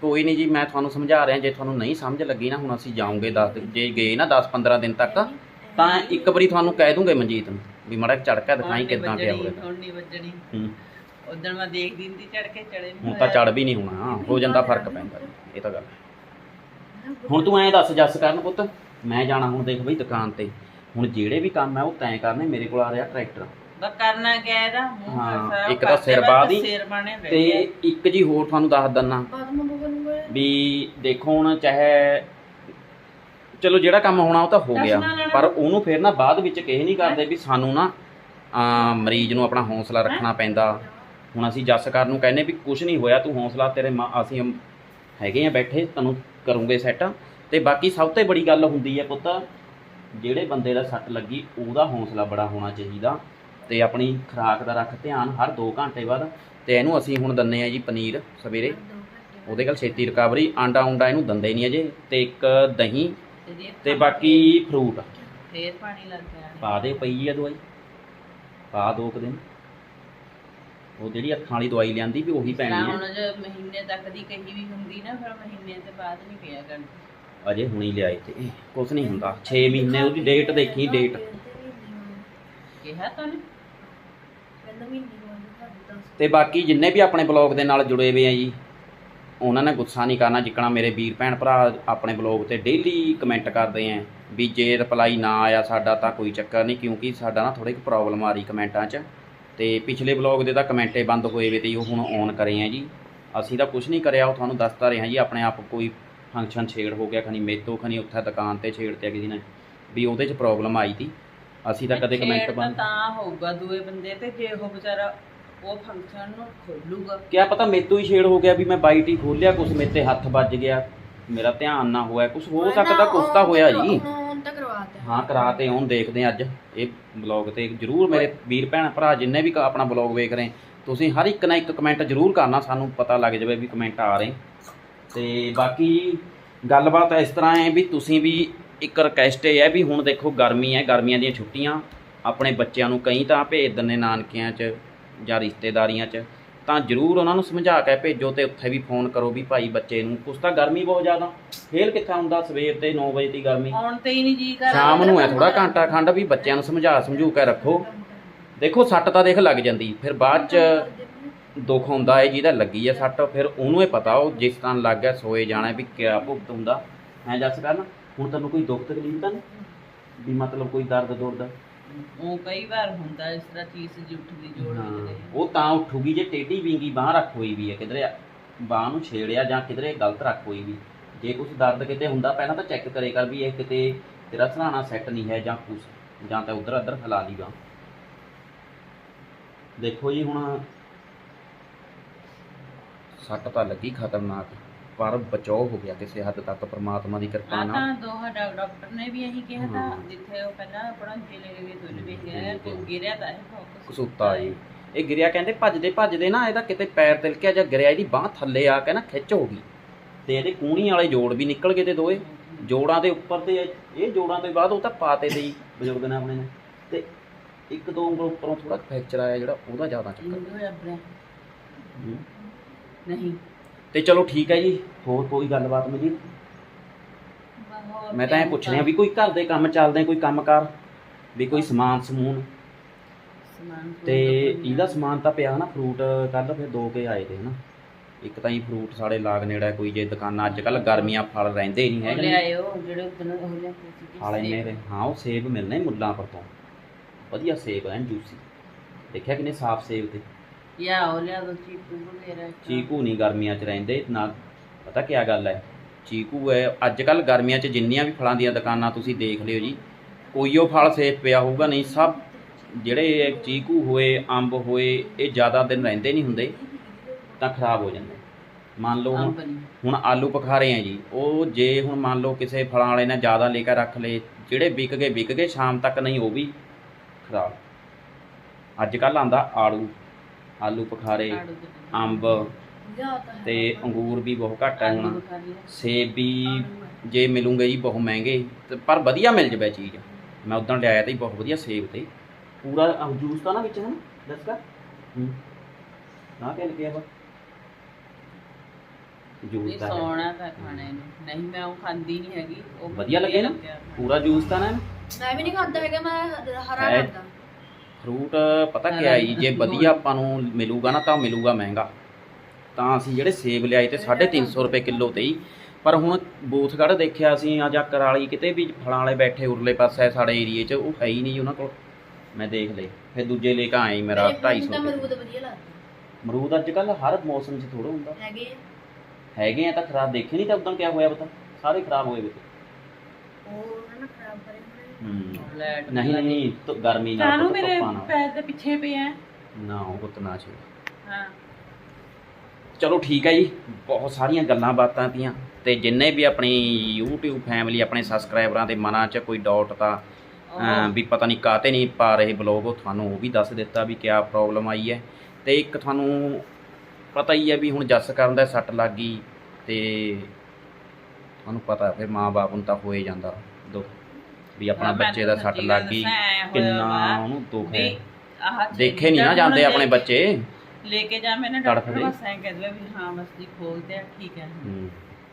ਕੋਈ ਨਹੀਂ ਜੀ ਮੈਂ ਤੁਹਾਨੂੰ ਸਮਝਾ ਰਿਹਾ ਜੇ ਤੁਹਾਨੂੰ ਨਹੀਂ ਸਮਝ ਲੱਗੀ ਨਾ ਹੁਣ ਅਸੀਂ ਜਾਉਂਗੇ 10 ਜੇ ਗਏ ਨਾ 10 15 ਦਿਨ ਤੱਕ ਤਾਂ ਇੱਕ ਵਾਰੀ ਤੁਹਾਨੂੰ ਕਹਿ ਦੂੰਗੇ ਮਨਜੀਤ ਨੂੰ ਵੀ ਮੜਾ ਚੜ ਕੇ ਦਿਖਾਈ ਕਿੱਦਾਂ ਪਿਆ ਹੋਵੇਗਾ ਹੁਣ ਨਹੀਂ ਵੱਜਣੀ। ਹੂੰ। ਉਦੋਂ ਮੈਂ ਦੇਖਦੀ ਹੁੰਦੀ ਚੜ ਕੇ ਚੜੇ ਹੁਣ ਤਾਂ ਚੜ ਵੀ ਨਹੀਂ ਹੋਣਾ ਹੋ ਜਾਂਦਾ ਫ਼ਰਕ ਪੈਂਦਾ ਇਹ ਤਾਂ ਗੱਲ। ਹੈ। ਹੁਣ ਤੂੰ ਐਂ ਦੱਸ ਜੱਸ ਕਰਨ ਪੁੱਤ ਮੈਂ ਜਾਣਾ ਹੁਣ ਦੇਖ ਬਈ ਦੁਕਾਨ ਤੇ। ਹੁਣ ਜਿਹੜੇ ਵੀ ਕੰਮ ਹੈ ਉਹ ਤੈਂ ਕਰਨੇ ਮੇਰੇ ਕੋਲ ਆ ਰਿਹਾ ਟਰੈਕਟਰ। ਬਸ ਕਰਨਾ ਕਿਆ ਇਹਦਾ? ਮੂੰਹ ਹਾਂ, ਸਾਰਾ ਇੱਕ ਤਾਂ ਸਿਰ ਬਸ ਬਾਅਦ ਹੀ, ਸਿਰ ਬਾਣੇ ਬਹਿ ਤੇ। ਇੱਕ ਜੀ ਹੋਰ ਤੁਹਾਨੂੰ ਦੱਸ ਦਿੰਨਾ। ਵੀ ਦੇਖੋ ਹੁਣ ਚਾਹੇ ਚਲੋ ਜਿਹੜਾ ਕੰਮ ਹੋਣਾ ਉਹ ਤਾਂ ਹੋ ਗਿਆ ਪਰ ਉਹਨੂੰ ਫਿਰ ਨਾ ਬਾਅਦ ਵਿੱਚ ਕਹੇ ਨਹੀਂ ਕਰਦੇ ਵੀ ਸਾਨੂੰ ਨਾ ਆ ਮਰੀਜ਼ ਨੂੰ ਆਪਣਾ ਹੌਸਲਾ ਰੱਖਣਾ ਪੈਂਦਾ। ਹੁਣ ਅਸੀਂ ਜੱਸ ਕਰ ਨੂੰ ਕਹਿੰਨੇ ਵੀ ਕੁਝ ਨਹੀਂ ਹੋਇਆ ਤੂੰ ਹੌਸਲਾ ਤੇਰੇ ਮਾਂ- ਅਸੀਂ ਹੈਗੇ ਆ ਬੈਠੇ ਤੈਨੂੰ ਕਰੂੰਗੇ ਸੈੱਟ ਤੇ ਬਾਕੀ ਸਭ ਤੋਂ ਬੜੀ ਗੱਲ ਹੁੰਦੀ ਹੈ ਪੁੱਤ ਜਿਹੜੇ ਬੰਦੇ ਦਾ ਸੱਟ ਲੱਗੀ ਉਹਦਾ ਹੌਸਲਾ ਬੜਾ ਹੋਣਾ ਚਾਹੀਦਾ। ਤੇ ਆਪਣੀ ਖੁਰਾਕ ਦਾ ਰੱਖ ਧਿਆਨ ਹਰ 2 ਘੰਟੇ ਬਾਅਦ। ਤੇ ਇਹਨੂੰ ਅਸੀਂ ਹੁਣ ਦੰਨੇ ਆ ਜੀ ਪਨੀਰ ਸਵੇਰੇ। ਉਹਦੇ ਕੋਲ ਛੇਤੀ ਰਿਕਵਰੀ ਆਂਡਾ ਉਂਡਾ ਇਹਨੂੰ ਦੰਦੇ ਨਹੀਂ ਅਜੇ। ਤੇ ਇੱਕ ਦਹੀਂ ਤੇ ਬਾਕੀ ਫਰੂਟ ਫੇਰ ਪਾਣੀ ਲੱਗ ਗਿਆ। ਪਾ ਦੇ ਪਈ ਆ ਦਵਾਈ। ਪਾ ਦੋ ਕੁ ਦਿਨ। ਉਹ ਜਿਹੜੀ ਅੱਖਾਂ ਵਾਲੀ ਦਵਾਈ ਲਿਆਂਦੀ ਵੀ ਉਹੀ ਪੈਣੀ ਹੈ। ਹੁਣ ਜੇ ਮਹੀਨੇ ਤੱਕ ਦੀ ਕਹੀ ਵੀ ਹੁੰਦੀ ਨਾ ਫਿਰ ਮਹੀਨੇ ਤੇ ਬਾਅਦ ਨਹੀਂ ਪਿਆ ਕਰਨ। ਅਜੇ ਹੁਣੀ ਲਿਆਏ ਤੇ ਕੁਝ ਨਹੀਂ ਹੁੰਦਾ। 6 ਮਹੀਨੇ ਉਹਦੀ ਡੇਟ ਦੇਖੀ ਡੇਟ ਕਿਹਾ ਤਾਂ ਨੇ ਤੇ ਬਾਕੀ ਜਿੰਨੇ ਵੀ ਆਪਣੇ ਬਲੌਗ ਦੇ ਨਾਲ ਜੁੜੇ ਹੋਏ ਆ ਜੀ ਉਹਨਾਂ ਨੇ ਗੁੱਸਾ ਨਹੀਂ ਕਰਨਾ ਜਿੱਕਣਾ ਮੇਰੇ ਵੀਰ ਭੈਣ ਭਰਾ ਆਪਣੇ ਬਲੌਗ ਤੇ ਡੇਲੀ ਕਮੈਂਟ ਕਰਦੇ ਆ ਵੀ ਜੇ ਰਿਪਲਾਈ ਨਾ ਆਇਆ ਸਾਡਾ ਤਾਂ ਕੋਈ ਚੱਕਰ ਨਹੀਂ ਕਿਉਂਕਿ ਸਾਡਾ ਨਾ ਥੋੜੀ ਕੁ ਪ੍ਰੋਬਲਮ ਆ ਰਹੀ ਕਮੈਂਟਾਂ 'ਚ। ਤੇ ਪਿਛਲੇ ਬਲੌਗ ਦੇ ਤਾਂ ਕਮੈਂਟੇ ਬੰਦ ਹੋਏ ਵੇ ਤੇ ਉਹ ਹੁਣ ਔਨ ਕਰੇ ਆ ਜੀ। ਅਸੀਂ ਤਾਂ ਕੁਝ ਨਹੀਂ ਕਰਿਆ ਉਹ ਤੁਹਾਨੂੰ ਦੱਸਦਾ ਰਿਹਾ ਜੀ ਆਪਣੇ ਆਪ ਕੋਈ ਫੰਕਸ਼ਨ ਛੇੜ ਹੋ ਗਿਆ ਖਣੀ ਮੇਤੋਂ ਖਣੀ ਉੱਥੇ ਦੁਕਾਨ ਤੇ ਛੇੜਤੇ ਕਿਸੇ ਨੇ ਵੀ ਉਹਦੇ 'ਚ ਪ੍ਰੋਬਲਮ ਆਈ ਤੀ। ਅਸੀਂ ਤਾਂ ਕਦੇ ਕਮੈਂਟ ਛੇੜ ਤਾਂ ਬੰਦ ਤਾਂ ਹੋਊਗਾ ਦੂਏ ਬੰਦੇ ਤੇ ਜੇ ਉਹ ਵਿਚਾਰਾ ਉਹ ਫੰਕਸ਼ਨ ਨੂੰ ਖੋਲੂਗਾ। ਕਿਆ ਪਤਾ ਮੇਤੋਂ ਹੀ ਛੇੜ ਹੋ ਗਿਆ ਵੀ ਮੈਂ ਬਾਈਟ ਹੀ ਖੋਲਿਆ ਕੁਛ ਮੇਰੇ ਤੇ ਹੱਥ ਵੱਜ ਗਿਆ ਮੇਰਾ ਧਿਆਨ ਨਾ ਹੋਇਆ ਕੁਛ ਹੋ ਸਕਦਾ ਕੁਛ ਤਾਂ ਹੋਇਆ ਜੀ ਹੁਣ ਹਾਂ ਕਰਾ ਤੇ ਹੁਣ ਦੇਖਦੇ ਹਾਂ ਅੱਜ। ਇਹ ਬਲੌਗ ਤੇ ਜਰੂਰ ਮੇਰੇ ਵੀਰ ਭੈਣ ਭਰਾ ਜਿੰਨੇ ਵੀ ਆਪਣਾ ਬਲੌਗ ਵੇਖ ਰਹੇ, ਤੁਸੀਂ ਹਰ ਇੱਕ ਨਾ ਇੱਕ ਕਮੈਂਟ ਜਰੂਰ ਕਰਨਾ, ਸਾਨੂੰ ਪਤਾ ਲੱਗ ਜਾਵੇ ਵੀ ਕਮੈਂਟ ਆ ਰਹੇ। ਤੇ ਬਾਕੀ ਗੱਲਬਾਤ ਇਸ ਤਰ੍ਹਾਂ ਹੈ ਵੀ ਤੁਸੀਂ ਵੀ ਇੱਕ ਰਿਕਵੈਸਟ ਇਹ ਹੈ ਵੀ ਹੁਣ ਦੇਖੋ ਗਰਮੀ ਹੈ, ਗਰਮੀਆਂ ਦੀਆਂ ਛੁੱਟੀਆਂ, ਆਪਣੇ ਬੱਚਿਆਂ ਨੂੰ ਕਈ ਤਾਂ ਭੇਜ ਦਿੰਦੇ ਨਾਨਕਿਆਂ 'ਚ ਜਾਂ ਰਿਸ਼ਤੇਦਾਰੀਆਂ 'ਚ। ਤਾਂ ਜ਼ਰੂਰ ਉਹਨਾਂ ਨੂੰ ਸਮਝਾ ਕੇ ਭੇਜੋ ਤੇ ਉੱਥੇ ਵੀ ਫੋਨ ਕਰੋ ਵੀ ਭਾਈ ਬੱਚੇ ਨੂੰ। ਕੁਛ ਤਾਂ ਗਰਮੀ ਬਹੁਤ ਜ਼ਿਆਦਾ। ਖੇਲ ਕਿੱਥਾ ਹੁੰਦਾ? ਸਵੇਰ ਤੇ 9 ਵਜੇ ਦੀ ਗਰਮੀ। ਆਉਣ ਤੇ ਹੀ ਨਹੀਂ ਜੀ ਕਰ ਸ਼ਾਮ ਨੂੰ ਹੈ ਥੋੜਾ ਘੰਟਾ ਖੰਡ ਵੀ ਬੱਚਿਆਂ ਨੂੰ ਸਮਝਾ ਸਮਝੂ ਕੇ ਰੱਖੋ। ਦੇਖੋ ਸੱਟ ਤਾਂ ਦੇਖ ਲੱਗ ਜਾਂਦੀ। ਫਿਰ ਬਾਅਦ 'ਚ ਦੁੱਖ ਹੁੰਦਾ ਹੈ ਜਿਹਦਾ ਲੱਗੀ ਆ ਸੱਟ। ਫਿਰ ਉਹਨੂੰ ਇਹ ਪਤਾ ਉਹ ਜਿਸ ਤਰ੍ਹਾਂ ਲੱਗ ਗਿਆ ਸੋਏ ਜਾਣਾ ਵੀ ਕਿਆ ਭੁਗਤ ਹੁੰਦਾ। ਐ ਜੱਸ ਕਰਨ ਹੁਣ ਤੈਨੂੰ ਕੋਈ ਦੁੱਖ ਤਕਲੀਫ ਤਾਂ ਨਹੀਂ? ਵੀ ਮਤਲਬ ਕੋਈ ਦਰਦ ਦੁਰਦ? ਉਹ ਕਈ ਵਾਰ ਹੁੰਦਾ ਇਸ ਤਰ੍ਹਾਂ ਚੀਜ਼ ਜੀ ਉੱਠਦੀ ਜੋੜ ਹਾਂ, ਵਿੱਚ ਉਹ ਤਾਂ ਉੱਠੂਗੀ ਜੇ ਟੇਢੀ ਵਿੰਗੀ ਬਾਹ ਰੱਖ ਹੋਈ ਵੀ ਹੈ ਕਿਧਰੇ ਬਾਹ ਨੂੰ ਛੇੜਿਆ ਜਾਂ ਕਿਧਰੇ ਗਲਤ ਰੱਖ ਹੋਈ ਵੀ। ਜੇ ਕੁਝ ਦਰਦ ਕਿਤੇ ਹੁੰਦਾ ਪਹਿਲਾਂ ਤਾਂ ਚੈੱਕ ਕਰੇ ਕਰ ਵੀ ਇਹ ਕਿਤੇ ਤੇਰਾ ਸਰਾਣਾ ਸੈੱਟ ਨਹੀਂ ਹੈ ਜਾਂ ਕੁਝ ਜਾਂ ਤਾਂ ਉਧਰ ਉਧਰ ਹਿਲਾ ਲਈ ਬਾਂਹ। ਦੇਖੋ ਜੀ ਹੁਣ ਸੱਟ ਤਾਂ ਲੱਗੀ ਖਤਰਨਾਕ। ਪਰ ਬਚਾਓ ਹੋ ਗਿਆ ਕਿਸੇ ਹੱਦ ਤੱਕ ਪ੍ਰਮਾਤਮਾ ਦੀ ਕਿਰਪਾ ਆ ਨਾਲ। ਤਾਂ ਦੋ ਡਾ- ਡਾਕਟਰ ਨੇ ਵੀ ਇਹੀ ਕਿਹਾ ਤਾਂ। ਜਿੱਥੇ ਉਹ ਪਹਿਲਾਂ ਆਪਣਾ ਜੇਲੇ ਗਏ ਤੁਲ ਵੀ ਗਿਆ ਤੇ ਗਿਰਿਆ ਤਾਂ ਹੈ ਫੋਕਸ ਕਸੂਤਾ ਜੀ। ਇਹ ਗਿਰਿਆ ਕਹਿੰਦੇ ਭੱਜਦੇ ਭੱਜਦੇ ਨਾ ਇਹਦਾ ਕਿਤੇ ਪੈਰ ਤਿਲਕਿਆ ਜਾਂ ਗਿਰਿਆ ਇਹਦੀ ਬਾਹ ਥੱਲੇ ਆ ਕੇ ਨਾ ਖਿੱਚ ਹੋ ਗਈ। ਤੇ ਇਹਦੇ ਕੂਣੀ ਵਾਲੇ ਜੋੜ ਵੀ ਨਿਕਲ ਗਏ ਤੇ ਦੋਏ। ਜੋੜਾਂ ਦੇ ਉੱਪਰ ਤੇ ਇਹ- ਇਹ ਜੋੜਾਂ ਤੋਂ ਬਾਅਦ ਉਹ ਤਾਂ ਪਾਤੇ ਹੀ ਬਜ਼ੁਰਗ ਨੇ ਆਪਣੇ ਨੇ। ਤੇ ਇੱਕ ਦੋ ਉਂਗਲ ਉੱਪਰੋਂ ਥੋੜਾ ਫ੍ਰੈਕਚਰ ਆਇਆ ਜਿਹੜਾ ਉਹਦਾ ਜ਼ਿਆਦਾ ਚੱਕਰ। ਹੂੰ। ਨਹੀਂ। ਤੇ ਚਲੋ ਠੀਕ ਹੈ ਜੀ ਹੋਰ ਕੋਈ ਗੱਲਬਾਤ ਬਹੁਤ ਮੈਂ ਤਾਂ ਇਹ ਪੁੱਛ ਰਿਹਾ ਵੀ ਕੋਈ ਘਰ ਦੇ ਕੰਮ ਚੱਲਦੇ ਕੋਈ ਕੰਮਕਾਰ ਵੀ ਕੋਈ ਸਮਾਨ ਸਮੂਨ? ਸਮਾਨ ਤੇ ਇਹਦਾ ਸਮਾਨ ਤਾਂ ਪਿਆ ਨਾ ਫਰੂਟ ਕੱਲ ਫਿਰ ਦੋ ਕੇ ਆਏ ਤੇ ਹਨਾ। ਇੱਕ ਤਾਂ ਹੀ ਫਰੂਟ ਸਾਡੇ ਲਾਗ ਨੇੜੇ ਕੋਈ ਜੇ ਦੁਕਾਨਾਂ ਅੱਜ ਕੱਲ ਗਰਮੀਆਂ ਫਲ ਰਹਿੰਦੇ ਨਹੀਂ ਹੈਗੇ। ਲਿਆਇਓ ਜਿਹੜੇ ਉਦੋਂ ਉਹ ਸੀ ਫਲ ਇੰਨੇ ਦੇ ਹਾਂ ਉਹ ਸੇਬ ਮਿਲਣੇ ਮੁੱਲਾਂ ਪਰ ਤੋਂ। ਵਧੀਆ ਸੇਬ ਐਨ ਜੂਸੀ। ਦੇਖਿਆ ਕਿੰਨੇ ਸਾਫ਼ ਸੇਬ ਤੇ। ਯਾ ਉਹ ਲਿਆ ਦੋ ਚੀਕੂ ਵਗੈਰਾ ਚੀਕੂ ਨਹੀਂ ਗਰਮੀਆਂ 'ਚ ਰਹਿੰਦੇ ਨਾ ਪਤਾ ਕੀ ਗੱਲ ਹੈ ਚੀਕੂ ਹੈ ਅੱਜ ਕੱਲ ਗਰਮੀਆਂ 'ਚ ਜਿੰਨੀਆਂ ਵੀ ਫਲਾਂ ਦੀਆਂ ਦੁਕਾਨਾਂ ਤੁਸੀਂ ਦੇਖ ਲਿਓ ਜੀ ਕੋਈ ਉਹ ਫਲ ਸੇਬ ਪਿਆ ਹੋਊਗਾ ਨਹੀਂ ਸਭ ਜਿਹੜੇ ਚੀਕੂ ਹੋਏ ਅੰਬ ਹੋਏ ਇਹ ਜ਼ਿਆਦਾ ਦਿਨ ਰਹਿੰਦੇ ਨਹੀਂ ਹੁੰਦੇ ਤਾਂ ਖਰਾਬ ਹੋ ਜਾਂਦੇ। ਮੰਨ ਲਓ ਹੁਣ ਆਲੂ ਬੁਖਾਰੇ ਆ ਜੀ ਉਹ ਜੇ ਹੁਣ ਮੰਨ ਲਓ ਕਿਸੇ ਫਲਾਂ ਵਾਲੇ ਨੇ ਜ਼ਿਆਦਾ ਲੈ ਕੇ ਰੱਖ ਲਏ ਜਿਹੜੇ ਵਿਕ ਗਏ ਵਿਕ ਗਏ ਸ਼ਾਮ ਤੱਕ ਨਹੀਂ ਉਹ ਵੀ ਖਰਾਬ। ਅੱਜ ਕੱਲ ਆਂਦਾ ਆੜੂ ਆਲੂ ਬੁਖਾਰੇ ਦੇ ਅੰਬ ਤੇ ਅੰਗੂਰ ਵੀ ਬਹੁਤ ਘੱਟ ਹੈ ਆਲੂ ਹੁਣ। ਆ। ਸੇਬ ਵੀ ਜੇ ਮਿਲੂਗੇ ਜੀ ਬਹੁਤ ਮਹਿੰਗੇ ਪਰ ਵਧੀਆ ਮਿਲ ਜਵੇ ਚੀਜ਼। ਮੈਂ ਉਦੋਂ ਲਿਆਇਆ ਤੇ ਬਹੁਤ ਵਧੀਆ ਸੇਬ ਤੇ। ਪੂਰਾ ਜੂਸ ਤਾਂ ਨਾ ਵਿੱਚ ਹੈ ਨਾ ਦੱਸ ਕਾ ਹੂੰ। ਨਾ ਕਿ ਲਿਖਿਆ ਵਾ ਜੂਸ ਹੈ। ਸੋਣਾ ਤਾਂ ਖਾਣੇ ਨੂੰ। ਨਹੀਂ ਮੈਂ ਉਹ ਖਾਂਦੀ ਨਹੀਂ ਹੈਗੀ। ਉਹ ਵਧੀਆ ਲੱਗੇ ਨਾ? ਪੂਰਾ ਜੂਸ ਤਾਂ ਨਾ ਮੈਂ ਵੀ ਨਹੀਂ ਖਾਂਦਾ ਹੈਗਾ ਮੈਂ ਹਰਾ। ਖਾਂਦਾ ਫਰੂਟ ਪਤਾ ਕੀ ਹੈ ਜੀ ਵਧੀਆ ਆਪਾਂ ਨੂੰ ਮਿਲੂਗਾ ਨਾ ਤਾਂ ਮਿਲੂਗਾ ਮਹਿੰਗਾ। ਤਾਂ ਅਸੀਂ ਜਿਹੜੇ ਸੇਬ ਲਿਆਏ ਤੇ 350 ਰੁਪਏ ਕਿਲੋ ਤੇ ਹੀ। ਪਰ ਹੁਣ ਬੂਥਗੜ੍ਹ ਦੇਖਿਆ ਅਸੀਂ ਆ ਜਾਂ ਕਰਾਲੀ ਕਿਤੇ ਵੀ ਫਲਾਂ ਵਾਲੇ ਬੈਠੇ ਉਰਲੇ ਪਾਸੇ ਸਾਡੇ ਏਰੀਏ 'ਚ ਉਹ ਹੈ ਹੀ ਨਹੀਂ ਉਹਨਾਂ ਕੋਲ। ਮੈਂ ਦੇਖ ਲਏ ਫਿਰ ਦੂਜੇ ਲੈ ਕੇ ਆਏ ਮੇਰਾ ਮੇਰੇ 250 ਤਾਂ ਰੁਪਏ। ਮਰੂਦ ਵਧੀਆ ਲੱਗਦਾ। ਮਰੂਦ ਅੱਜ ਕੱਲ ਹਰ ਮੌਸਮ 'ਚ ਥੋੜਾ ਹੁੰਦਾ। ਹੈਗੇ। ਹੈਗੇ ਆ ਤਾਂ ਖਰਾਬ ਦੇਖੇ ਨਹੀਂ ਤਾਂ ਉਦੋਂ ਕਿਆ ਹੋਇਆ ਪਤਾ? ਸਾਰੇ ਖਰਾਬ ਹੋਏ ਵੇ ਉਹ ਕਰੇ ਹੋਣੇ। ਹੂੰ ਲੈਟ ਨਹੀਂ ਨਹੀਂ ਧੁ- ਗਰਮੀ ਨਾਲ ਚਾਨੂ ਧੁੱਪਾਂ ਮੇਰੇ। ਪੈਰ ਦੇ ਪਿੱਛੇ ਪਿਆ ਹੈ। ਨਾ ਉਹ ਪੁੱਤਨਾ ਚ ਹਾਂ ਚਲੋ ਠੀਕ ਹੈ ਜੀ ਬਹੁਤ ਸਾਰੀਆਂ ਗੱਲਾਂ ਬਾਤਾਂ ਤੀਆਂ ਤੇ ਜਿੰਨੇ ਵੀ ਆਪਣੀ YouTube ਫੈਮਿਲੀ ਆਪਣੇ ਸਬਸਕ੍ਰਾਈਬਰਾਂ ਦੇ ਮਨਾਂ 'ਚ ਕੋਈ ਡਾਊਟ ਤਾਂ ਅਮ, ਵੀ ਪਤਾ ਨਹੀਂ ਕਾਤੇ ਨਹੀਂ ਪਾ ਰਹੇ ਬਲੌਗ ਉਹ ਤੁਹਾਨੂੰ ਉਹ ਵੀ ਦੱਸ ਦਿੱਤਾ ਵੀ ਕਿਆ ਪ੍ਰੋਬਲਮ ਆਈ ਹੈ ਤੇ ਇੱਕ ਤੁਹਾਨੂੰ ਪਤਾ ਹੀ ਹੈ ਵੀ ਹੁਣ ਜੱਸ ਕਰਨ ਦਾ ਸੱਟ ਲੱਗ ਗਈ ਤੇ ਤੁਹਾਨੂੰ ਪਤਾ ਫਿਰ ਮਾਂ-ਬਾਪ ਨੂੰ ਤਾਂ ਹੋਏ ਜਾਂਦਾ ਵੀ ਆਪਣਾ ਬੱਚੇ ਦਾ ਸੱਟ ਲੱਗ ਗਈ ਕਿੰਨਾ ਉਹਨੂੰ ਦੁੱਖ ਹੈ। ਦੇਖੇ ਨਹੀਂ ਨਾ ਜਾਂਦੇ ਆਪਣੇ ਬੱਚੇ। ਲੈ ਕੇ ਜਾ ਮੈਨੇ ਡਾਕਟਰ ਐਂ ਕਹਿ ਦਿਆ ਵੀ ਹਾਂ ਬਸ ਜੀ ਖੋਲਦੇ ਆ ਠੀਕ ਹੈ।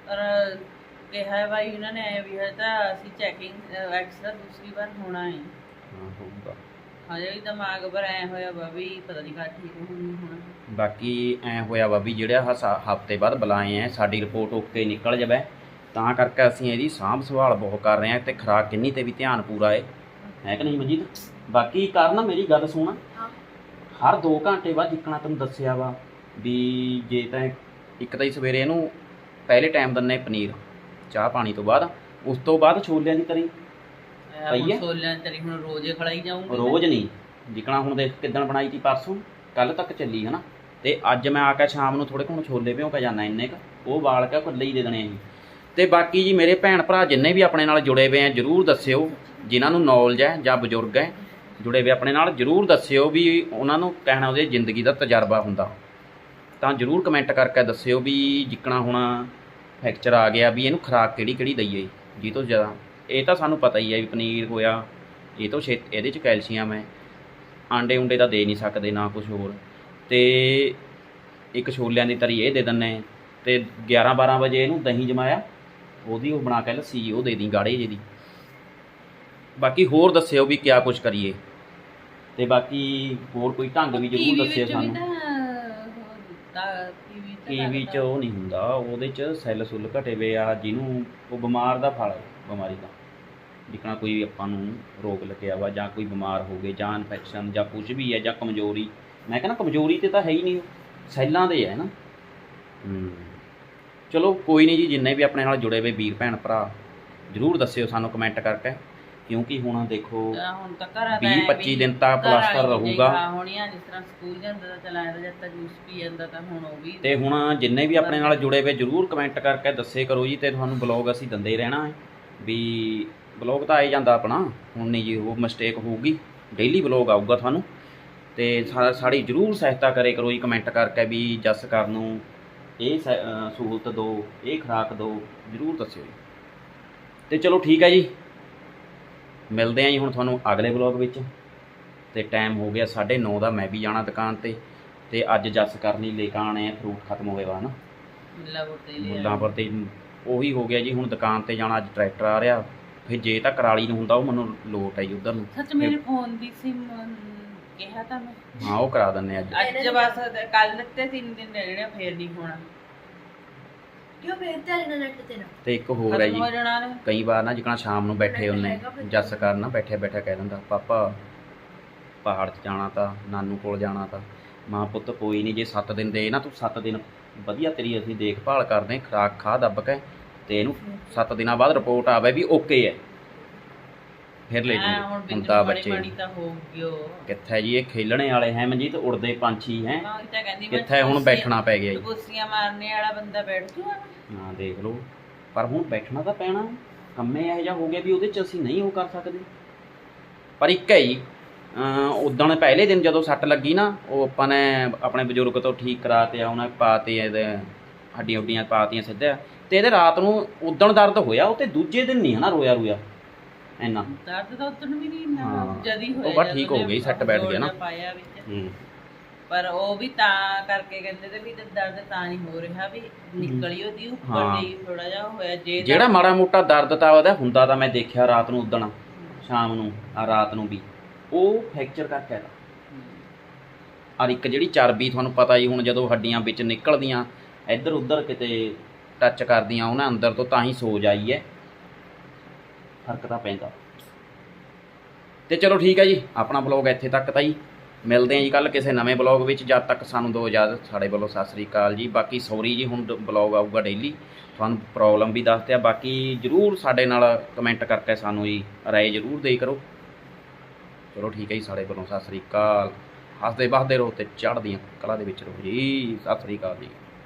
ਪਰ ਕਿਹਾ ਹੈ ਭਾਈ ਉਹਨਾਂ ਨੇ ਵੀ ਹੈ ਤਾਂ ਅਸੀਂ ਚੈਕਿੰਗ ਐਕਸਟਰਾ ਦੂਸਰੀ ਵਾਰ ਹੋਣਾ ਹੈ ਹਾਂ ਹੋਊਗਾ। ਹਜੇ ਵੀ ਦਿਮਾਗ ਪਰ ਐ ਹੋਇਆ ਵਾ ਵੀ ਪਤਾ ਨਹੀਂ ਕਾ ਠੀਕ ਹੋਣੀ ਹੁਣ। ਬਾਕੀ ਐ ਹੋਇਆ ਵਾ ਵੀ ਜਿਹੜਾ ਹਫ਼ਤੇ ਬਾਅਦ ਬੁਲਾਏ ਆ ਸਾਡੀ ਰਿਪੋਰਟ ਓਕੇ ਨਿਕਲ ਜਾਵੇ। ਤਾਂ ਕਰਕੇ ਅਸੀਂ ਇਹਦੀ ਸਾਂਭ ਸੰਭਾਲ ਬਹੁਤ ਕਰ ਰਹੇ ਆ ਤੇ ਖੁਰਾਕ ਕਿੰਨੀ ਤੇ ਵੀ ਧਿਆਨ ਪੂਰਾ ਏ। ਹੈ ਕਿ ਨਹੀਂ ਮਜੀਦ ਬਾਕੀ ਕਾਰਨ ਮੇਰੀ ਗੱਲ ਸੁਣ। ਹਾਂ। ਹਰ 2 ਘੰਟੇ ਬਾਅਦ ਜਿੱਕਣਾ ਤੈਨੂੰ ਦੱਸਿਆ ਵਾ ਵੀ ਜੇ ਤਾਂ ਇੱਕ ਤਾਂ ਹੀ ਸਵੇਰੇ ਇਹਨੂੰ ਪਹਿਲੇ ਟਾਈਮ ਦਿੰਨੇ ਪਨੀਰ ਚਾਹ ਪਾਣੀ ਤੋਂ ਬਾਅਦ। ਉਸ ਤੋਂ ਬਾਅਦ ਛੋਲਿਆਂ ਦੀ ਤਰੀ। ਪਈ ਹੈ? ਹੁਣ ਸੋਲਿਆਂ ਤੇਰੀ ਹੁਣ ਰੋਜ਼ੇ ਖੜਾਈ ਜਾਊਂਗੀ ਰੋਜ਼ ਨਹੀਂ। ਜਿਕਣਾ ਹੁਣ ਦੇਖ ਕਿਦਾਂ ਬਣਾਈ ਤੀ ਪਰਸੋਂ ਕੱਲ ਤੱਕ ਚੱਲੀ ਹਨਾ। ਤੇ ਅੱਜ ਮੈਂ ਆ ਕੇ ਸ਼ਾਮ ਨੂੰ ਥੋੜੇ ਹੁਣ ਛੋਲੇ ਭਿਉਂ ਕੇ ਜਾਣਾ ਇੰਨੇ ਕ ਉਹ ਵਾਲ ਕੇ ਕੁੱਲੇ ਹੀ ਦੇ ਦੇਣੇ ਆ ਤੇ ਬਾਕੀ ਜੀ ਮੇਰੇ ਭੈਣ ਭਰਾ ਜਿੰਨੇ ਵੀ ਆਪਣੇ ਨਾਲ ਜੁੜੇ ਹੋਏ ਆ, ਜਰੂਰ ਦੱਸਿਓ। ਜਿਨ੍ਹਾਂ ਨੂੰ ਨੌਲੇਜ ਹੈ ਜਾਂ ਬਜ਼ੁਰਗ ਹੈ, ਜੁੜੇ ਹੋਏ ਆਪਣੇ ਨਾਲ, ਜਰੂਰ ਦੱਸਿਓ ਵੀ ਉਹਨਾਂ ਨੂੰ ਕਹਿਣਾ ਉਹਦੇ ਜ਼ਿੰਦਗੀ ਦਾ ਤਜਰਬਾ ਹੁੰਦਾ। ਤਾਂ ਜਰੂਰ ਕਮੈਂਟ ਕਰਕੇ ਦੱਸਿਓ ਵੀ ਜਿੱਕਣਾ ਹੁਣ ਫ੍ਰੈਕਚਰ ਆ ਗਿਆ ਵੀ ਇਹਨੂੰ ਖੁਰਾਕ ਕਿਹੜੀ ਕਿਹੜੀ ਦਈਏ। ਜੀ ਤੋਂ ਜ਼ਿਆਦਾ, ਇਹ ਤਾਂ ਸਾਨੂੰ ਪਤਾ ਹੀ ਹੈ ਵੀ ਪਨੀਰ ਹੋਇਆ, ਇਹ ਤੋਂ ਛੇ, ਇਹਦੇ ਚ ਕੈਲਸ਼ੀਅਮ ਹੈ। ਆਂਡੇ ਉਂਡੇ ਤਾਂ ਦੇ ਨਹੀਂ ਸਕਦੇ ਨਾ ਕੁਝ ਹੋਰ। ਤੇ ਇੱਕ ਛੋਲਿਆਂ ਦੀ ਤਰੀ ਇਹ ਦੇ ਦਿੰਨੇ ਤੇ 11 12 ਵਜੇ ਇਹਨੂੰ ਦਹੀਂ ਜਮਾਇਆ। ਉਹਦੀ ਉਹ ਬਣਾ ਕੇ ਲੱਸੀ ਉਹ ਦੇ ਦੀ ਗਾੜੇ ਜਿਹੀ ਦੀ ਬਾਕੀ ਹੋਰ ਦੱਸਿਓ ਵੀ ਕਿਆ ਕੁਝ ਕਰੀਏ। ਤੇ ਬਾਕੀ ਹੋਰ ਕੋਈ ਢੰਗ ਵੀ ਜ਼ਰੂਰ ਦੱਸਿਓ ਸਾਨੂੰ। ਟੀਵੀ 'ਚ ਉਹ ਨਹੀਂ ਹੁੰਦਾ ਉਹਦੇ 'ਚ ਸੈੱਲ ਸੁੱਲ ਘਟੇ ਵੇ ਆ ਜਿਹਨੂੰ ਉਹ ਬਿਮਾਰ ਦਾ ਫਲ ਬਿਮਾਰੀ ਦਾ। ਜਿਕਣਾ ਕੋਈ ਆਪਾਂ ਨੂੰ ਰੋਗ ਲੱਗਿਆ ਵਾ ਜਾਂ ਕੋਈ ਬਿਮਾਰ ਹੋ ਗਏ ਜਾਂ ਇਨਫੈਕਸ਼ਨ ਜਾਂ ਕੁਝ ਵੀ ਹੈ ਜਾਂ ਕਮਜ਼ੋਰੀ। ਮੈਂ ਕਹਿੰਦਾ ਕਮਜ਼ੋਰੀ ਤੇ ਤਾਂ ਹੈ ਹੀ ਨਹੀਂ ਸੈੱਲਾਂ ਦੇ ਹੈ ਨਾ? ਹੂੰ। ਚਲੋ ਕੋਈ ਨਹੀਂ ਜੀ ਜਿੰਨੇ ਵੀ ਆਪਣੇ ਨਾਲ ਜੁੜੇ ਹੋਏ ਵੀਰ ਭੈਣ ਭਰਾ ਜਰੂਰ ਦੱਸਿਓ ਸਾਨੂੰ ਕਮੈਂਟ ਕਰਕੇ ਕਿਉਂਕਿ ਹੁਣ ਦੇਖੋ ਹੁਣ ਤਾਂ ਘਰਾਂ 20 25 ਦਿਨ ਤਾਂ ਪਲਾਸਟਰ ਰਹੂਗਾ। ਹੋਣੀਆਂ ਜਿਸ ਤਰ੍ਹਾਂ ਸਕੂਲ ਜਾਂਦਾ ਤਾਂ ਚਲਾ ਜਾਂਦਾ ਜਦ ਤੱਕ ਜੂਸ ਪੀ ਜਾਂਦਾ ਤਾਂ ਹੁਣ ਉਹ ਵੀ ਤੇ ਹੁਣ ਜਿੰਨੇ ਵੀ ਆਪਣੇ ਨਾਲ ਜੁੜੇ ਹੋਏ ਜਰੂਰ ਕਮੈਂਟ ਕਰਕੇ ਦੱਸੇ ਕਰੋ ਜੀ ਤੇ ਤੁਹਾਨੂੰ ਬਲੌਗ ਅਸੀਂ ਦਿੰਦੇ ਹੀ ਰਹਿਣਾ ਹੈ। ਵੀ ਬਲੌਗ ਤਾਂ ਆ ਹੀ ਜਾਂਦਾ ਆਪਣਾ ਹੁਣ ਨਹੀਂ ਜੀ ਉਹ ਮਿਸਟੇਕ ਹੋਊਗੀ ਡੇਲੀ ਬਲੌਗ ਆਊਗਾ ਤੁਹਾਨੂੰ। ਤੇ ਸਾਡੀ ਜਰੂਰ ਸਹਾਇਤਾ ਕਰੇ ਕਰੋ ਜੀ ਕਮੈਂਟ ਕਰਕੇ ਵੀ ਜਸ ਕਰ ਨੂੰ। ਇਹ ਸਹੂਲਤ ਦਿਓ ਇਹ ਖੁਰਾਕ ਦਿਓ ਜਰੂਰ ਦੱਸਿਓ ਜੀ। ਤੇ ਚਲੋ ਠੀਕ ਹੈ ਜੀ। ਮਿਲਦੇ ਆਂ ਜੀ ਹੁਣ ਤੁਹਾਨੂੰ ਅਗਲੇ ਬਲੌਗ ਵਿੱਚ। ਤੇ ਟਾਈਮ ਹੋ ਗਿਆ 9:30 ਦਾ ਮੈਂ ਵੀ ਜਾਣਾ ਦੁਕਾਨ ਤੇ। ਤੇ ਅੱਜ ਜੱਸ ਕਰਨੀ ਲੈ ਕੇ ਆਣੇ ਆ ਫਰੂਟ ਖਤਮ ਹੋਏ ਵਾ ਨਾ। ਮੁੱਲਾ ਬੁੱਤੇ ਲਿਆ ਮੁੱਲਾਂਪੁਰ ਤੇ ਉਹੀ ਹੋ ਗਿਆ ਜੀ ਹੁਣ ਦੁਕਾਨ ਤੇ ਜਾਣਾ ਅੱਜ ਟਰੈਕਟਰ ਆ ਰਿਹਾ। ਫਿਰ ਜੇ ਤਾਂ ਕਰਾਲੀ ਨੂੰ ਹੁੰਦਾ ਉਹ ਮੈਨੂੰ ਲੋਟ ਹੈ ਜੀ ਉਧਰ ਨੂੰ। ਸੱਚ ਮੇਰੇ ਫੋਨ ਦੀ ਸਿਮ ਕਿਹਾ ਤਾਂ ਮੈਂ ਹਾਂ ਉਹ ਕਰਾ ਦਿੰਨੇ ਅੱਜ। ਅੱਜ ਬਸ ਕੱਲ ਤੇ ਤਿੰਨ ਦਿਨ ਰਹਿਣੇ ਫੇਰ ਨਹੀਂ ਹੋਣਾ। ਕਿਉਂ ਫੇਰ ਤੇ ਆਲੇ ਨੈਟ ਤੇ ਨਾ? ਤੇ ਇੱਕ ਹੋਰ ਹੈ ਜੀ ਕਈ ਵਾਰ ਨਾ ਜਿਕਣਾ ਸ਼ਾਮ ਨੂੰ ਬੈਠੇ ਹੈਗਾ ਹੁੰਨੇ ਫਿਰ। ਜੱਸ ਕਰ ਨਾ ਬੈਠੇ ਬੈਠਾ ਕਹਿ ਦਿੰਦਾ ਪਾਪਾ ਪਹਾੜ 'ਚ ਜਾਣਾ ਤਾਂ ਨਾਨੂ ਕੋਲ ਜਾਣਾ ਤਾਂ। ਮਾਂ ਪੁੱਤ ਕੋਈ ਨਹੀਂ ਜੇ 7 ਦਿਨ ਦੇ ਨਾ ਤੂੰ 7 ਦਿਨ ਵਧੀਆ ਤੇਰੀ ਅਸੀਂ ਦੇਖਭਾਲ ਕਰਦੇ ਖੁਰਾਕ ਖਾ ਦੱਬ ਕੇ ਤੇ ਇਹਨੂੰ 7 ਦਿਨਾਂ ਬਾਅਦ ਰਿਪੋਰਟ ਆਵੇ ਵੀ ਓਕੇ ਹੈ। ਫਿਰ ਲੈ ਹਾਂ, ਹੁਣ ਜੂਗੇ ਬੱਚੇ ਪਾਣੀ ਤਾਂ ਹੋ ਗਿਓ ਕਿੱਥੇ ਜੀ ਇਹ ਖੇਲਣੇ ਵਾਲੇ ਹੈ ਮਨਜੀਤ ਉੜਦੇ ਪੰਛੀ ਹੈ। ਮੈਂ ਉਹੀ ਤਾਂ ਕਹਿੰਦੀ ਮੈਂ ਕਿੱਥੇ ਹੁਣ ਬੈਠਣਾ ਪੈ ਗਿਆ ਜੀ। ਕੁਰਸੀਆਂ ਮਾਰਨੇ ਵਾਲਾ ਬੰਦਾ ਬੈਠ ਜੂਗਾ। ਹਾਂ ਦੇਖ ਲਓ। ਪਰ ਹੁਣ ਬੈਠਣਾ ਤਾਂ ਪੈਣਾ। ਕੰਮੇ ਇਹੋ ਜਿਹਾ ਹੋ ਗਿਆ ਵੀ ਉਹਦੇ ਚ ਅਸੀਂ ਨਹੀਂ ਉਹ ਕਰ ਸਕਦੇ। ਪਰ ਇੱਕ ਹੈ ਜੀ ਉਦੋਂ ਪਹਿਲੇ ਦਿਨ ਜਦੋਂ ਸੱਟ ਲੱਗੀ ਨਾ ਉਹ ਆਪਾਂ ਨੇ ਆਪਣੇ ਬਜ਼ੁਰਗ ਤੋਂ ਠੀਕ ਕਰਾ ਤੇ ਆ ਉਹਨੇ ਪਾਤੇ ਇਹਦੇ ਹੱਡੀਆਂ ਹੁੱਡੀਆਂ ਪਾਤੀਆਂ ਸਿੱਧਾ ਤੇ ਇਹਦੇ ਰਾਤ ਨੂੰ ਉਦੋਂ ਦਰਦ ਹੋਇਆ ਉਹ ਤੇ ਦੂਜੇ ਦਿਨ ਨਹੀਂ ਹਨਾ ਰੋਇਆ ਰੋਇਆ ਇੰਨਾ। ਦਰਦ ਤਾਂ ਉਤਨ ਵੀ ਨਹੀਂ ਨਾ ਹਾਂ। ਜਦੀ ਹੋਇਆ ਉਹ ਬਸ ਜਦੋਂ ਠੀਕ ਹੋ ਗਈ, ਸੱਟ ਬੈਠ ਗਿਆ ਨਾ। ਪਾਇਆ ਵਿੱਚ। ਹੂੰ। ਪਰ ਉਹ ਵੀ ਤਾਂ ਕਰਕੇ ਕਹਿੰਦੇ ਤੇ ਵੀ ਤੇ ਦਰਦ ਤਾਂ ਨਹੀਂ ਹੋ ਰਿਹਾ ਵੀ ਨਿਕਲੀ ਉਹਦੀ ਉੱਪਰ ਹਾਂ। ਥੋੜਾ ਜਿਹਾ ਹੋਇਆ ਜੇ ਤਾਂ- ਜਿਹੜਾ ਮਾੜਾ ਮੋਟਾ ਦਰਦ ਤਾਂ ਉਹਦਾ ਹੁੰਦਾ ਤਾਂ ਮੈਂ ਦੇਖਿਆ ਰਾਤ ਨੂੰ ਉਦਣ ਸ਼ਾਮ ਨੂੰ ਆ ਰਾਤ ਨੂੰ ਵੀ। ਉਹ ਫ੍ਰੈਕਚਰ ਕਰਕੇ ਦਾ ਔਰ ਇੱਕ ਜਿਹੜੀ ਚਰਬੀ ਤੁਹਾਨੂੰ ਪਤਾ ਹੀ ਹੁਣ ਜਦੋਂ ਹੱਡੀਆਂ ਵਿੱਚ ਨਿਕਲਦੀਆਂ ਇੱਧਰ ਉੱਧਰ ਕਿਤੇ ਟੱਚ ਕਰਦੀਆਂ ਉਹਨਾਂ ਅੰਦਰ ਤੋਂ ਤਾਂ ਹੀ ਸੋਜ ਆਈ ਹੈ। ਫ਼ਰਕ ਤਾਂ ਪੈਂਦਾ। ਤੇ ਚਲੋ ਠੀਕ ਹੈ ਜੀ, ਆਪਣਾ ਬਲੌਗ ਇੱਥੇ ਤੱਕ ਤਾਂ ਜੀ। ਮਿਲਦੇ ਹਾਂ ਜੀ ਕੱਲ ਕਿਸੇ ਨਵੇਂ ਬਲੌਗ ਵਿੱਚ। ਜਦ ਤੱਕ ਸਾਨੂੰ ਦੋ ਇਜਾਜ਼ਤ, ਸਾਡੇ ਵੱਲੋਂ ਸਤਿ ਸ੍ਰੀ ਅਕਾਲ ਜੀ। ਬਾਕੀ ਸੌਰੀ ਜੀ, ਹੁਣ ਬਲੌਗ ਆਊਗਾ ਡੇਲੀ ਤੁਹਾਨੂੰ ਪ੍ਰੋਬਲਮ ਵੀ ਦੱਸਦੇ ਆ ਬਾਕੀ ਜਰੂਰ ਸਾਡੇ ਨਾਲ ਕਮੈਂਟ ਕਰਕੇ ਸਾਨੂੰ ਜੀ ਰਾਏ ਜਰੂਰ ਦੇ ਕਰੋ। ਚਲੋ ਠੀਕ ਹੈ ਜੀ, ਸਾਡੇ ਵੱਲੋਂ ਸਤਿ ਸ੍ਰੀ ਅਕਾਲ। ਹੱਸਦੇ ਵਸਦੇ ਰਹੋ ਤੇ ਚੜ੍ਹਦੀਆਂ ਕਲਾ ਦੇ ਵਿੱਚ ਰਹੋ ਜੀ। ਸਤਿ ਸ੍ਰੀ ਅਕਾਲ ਜੀ।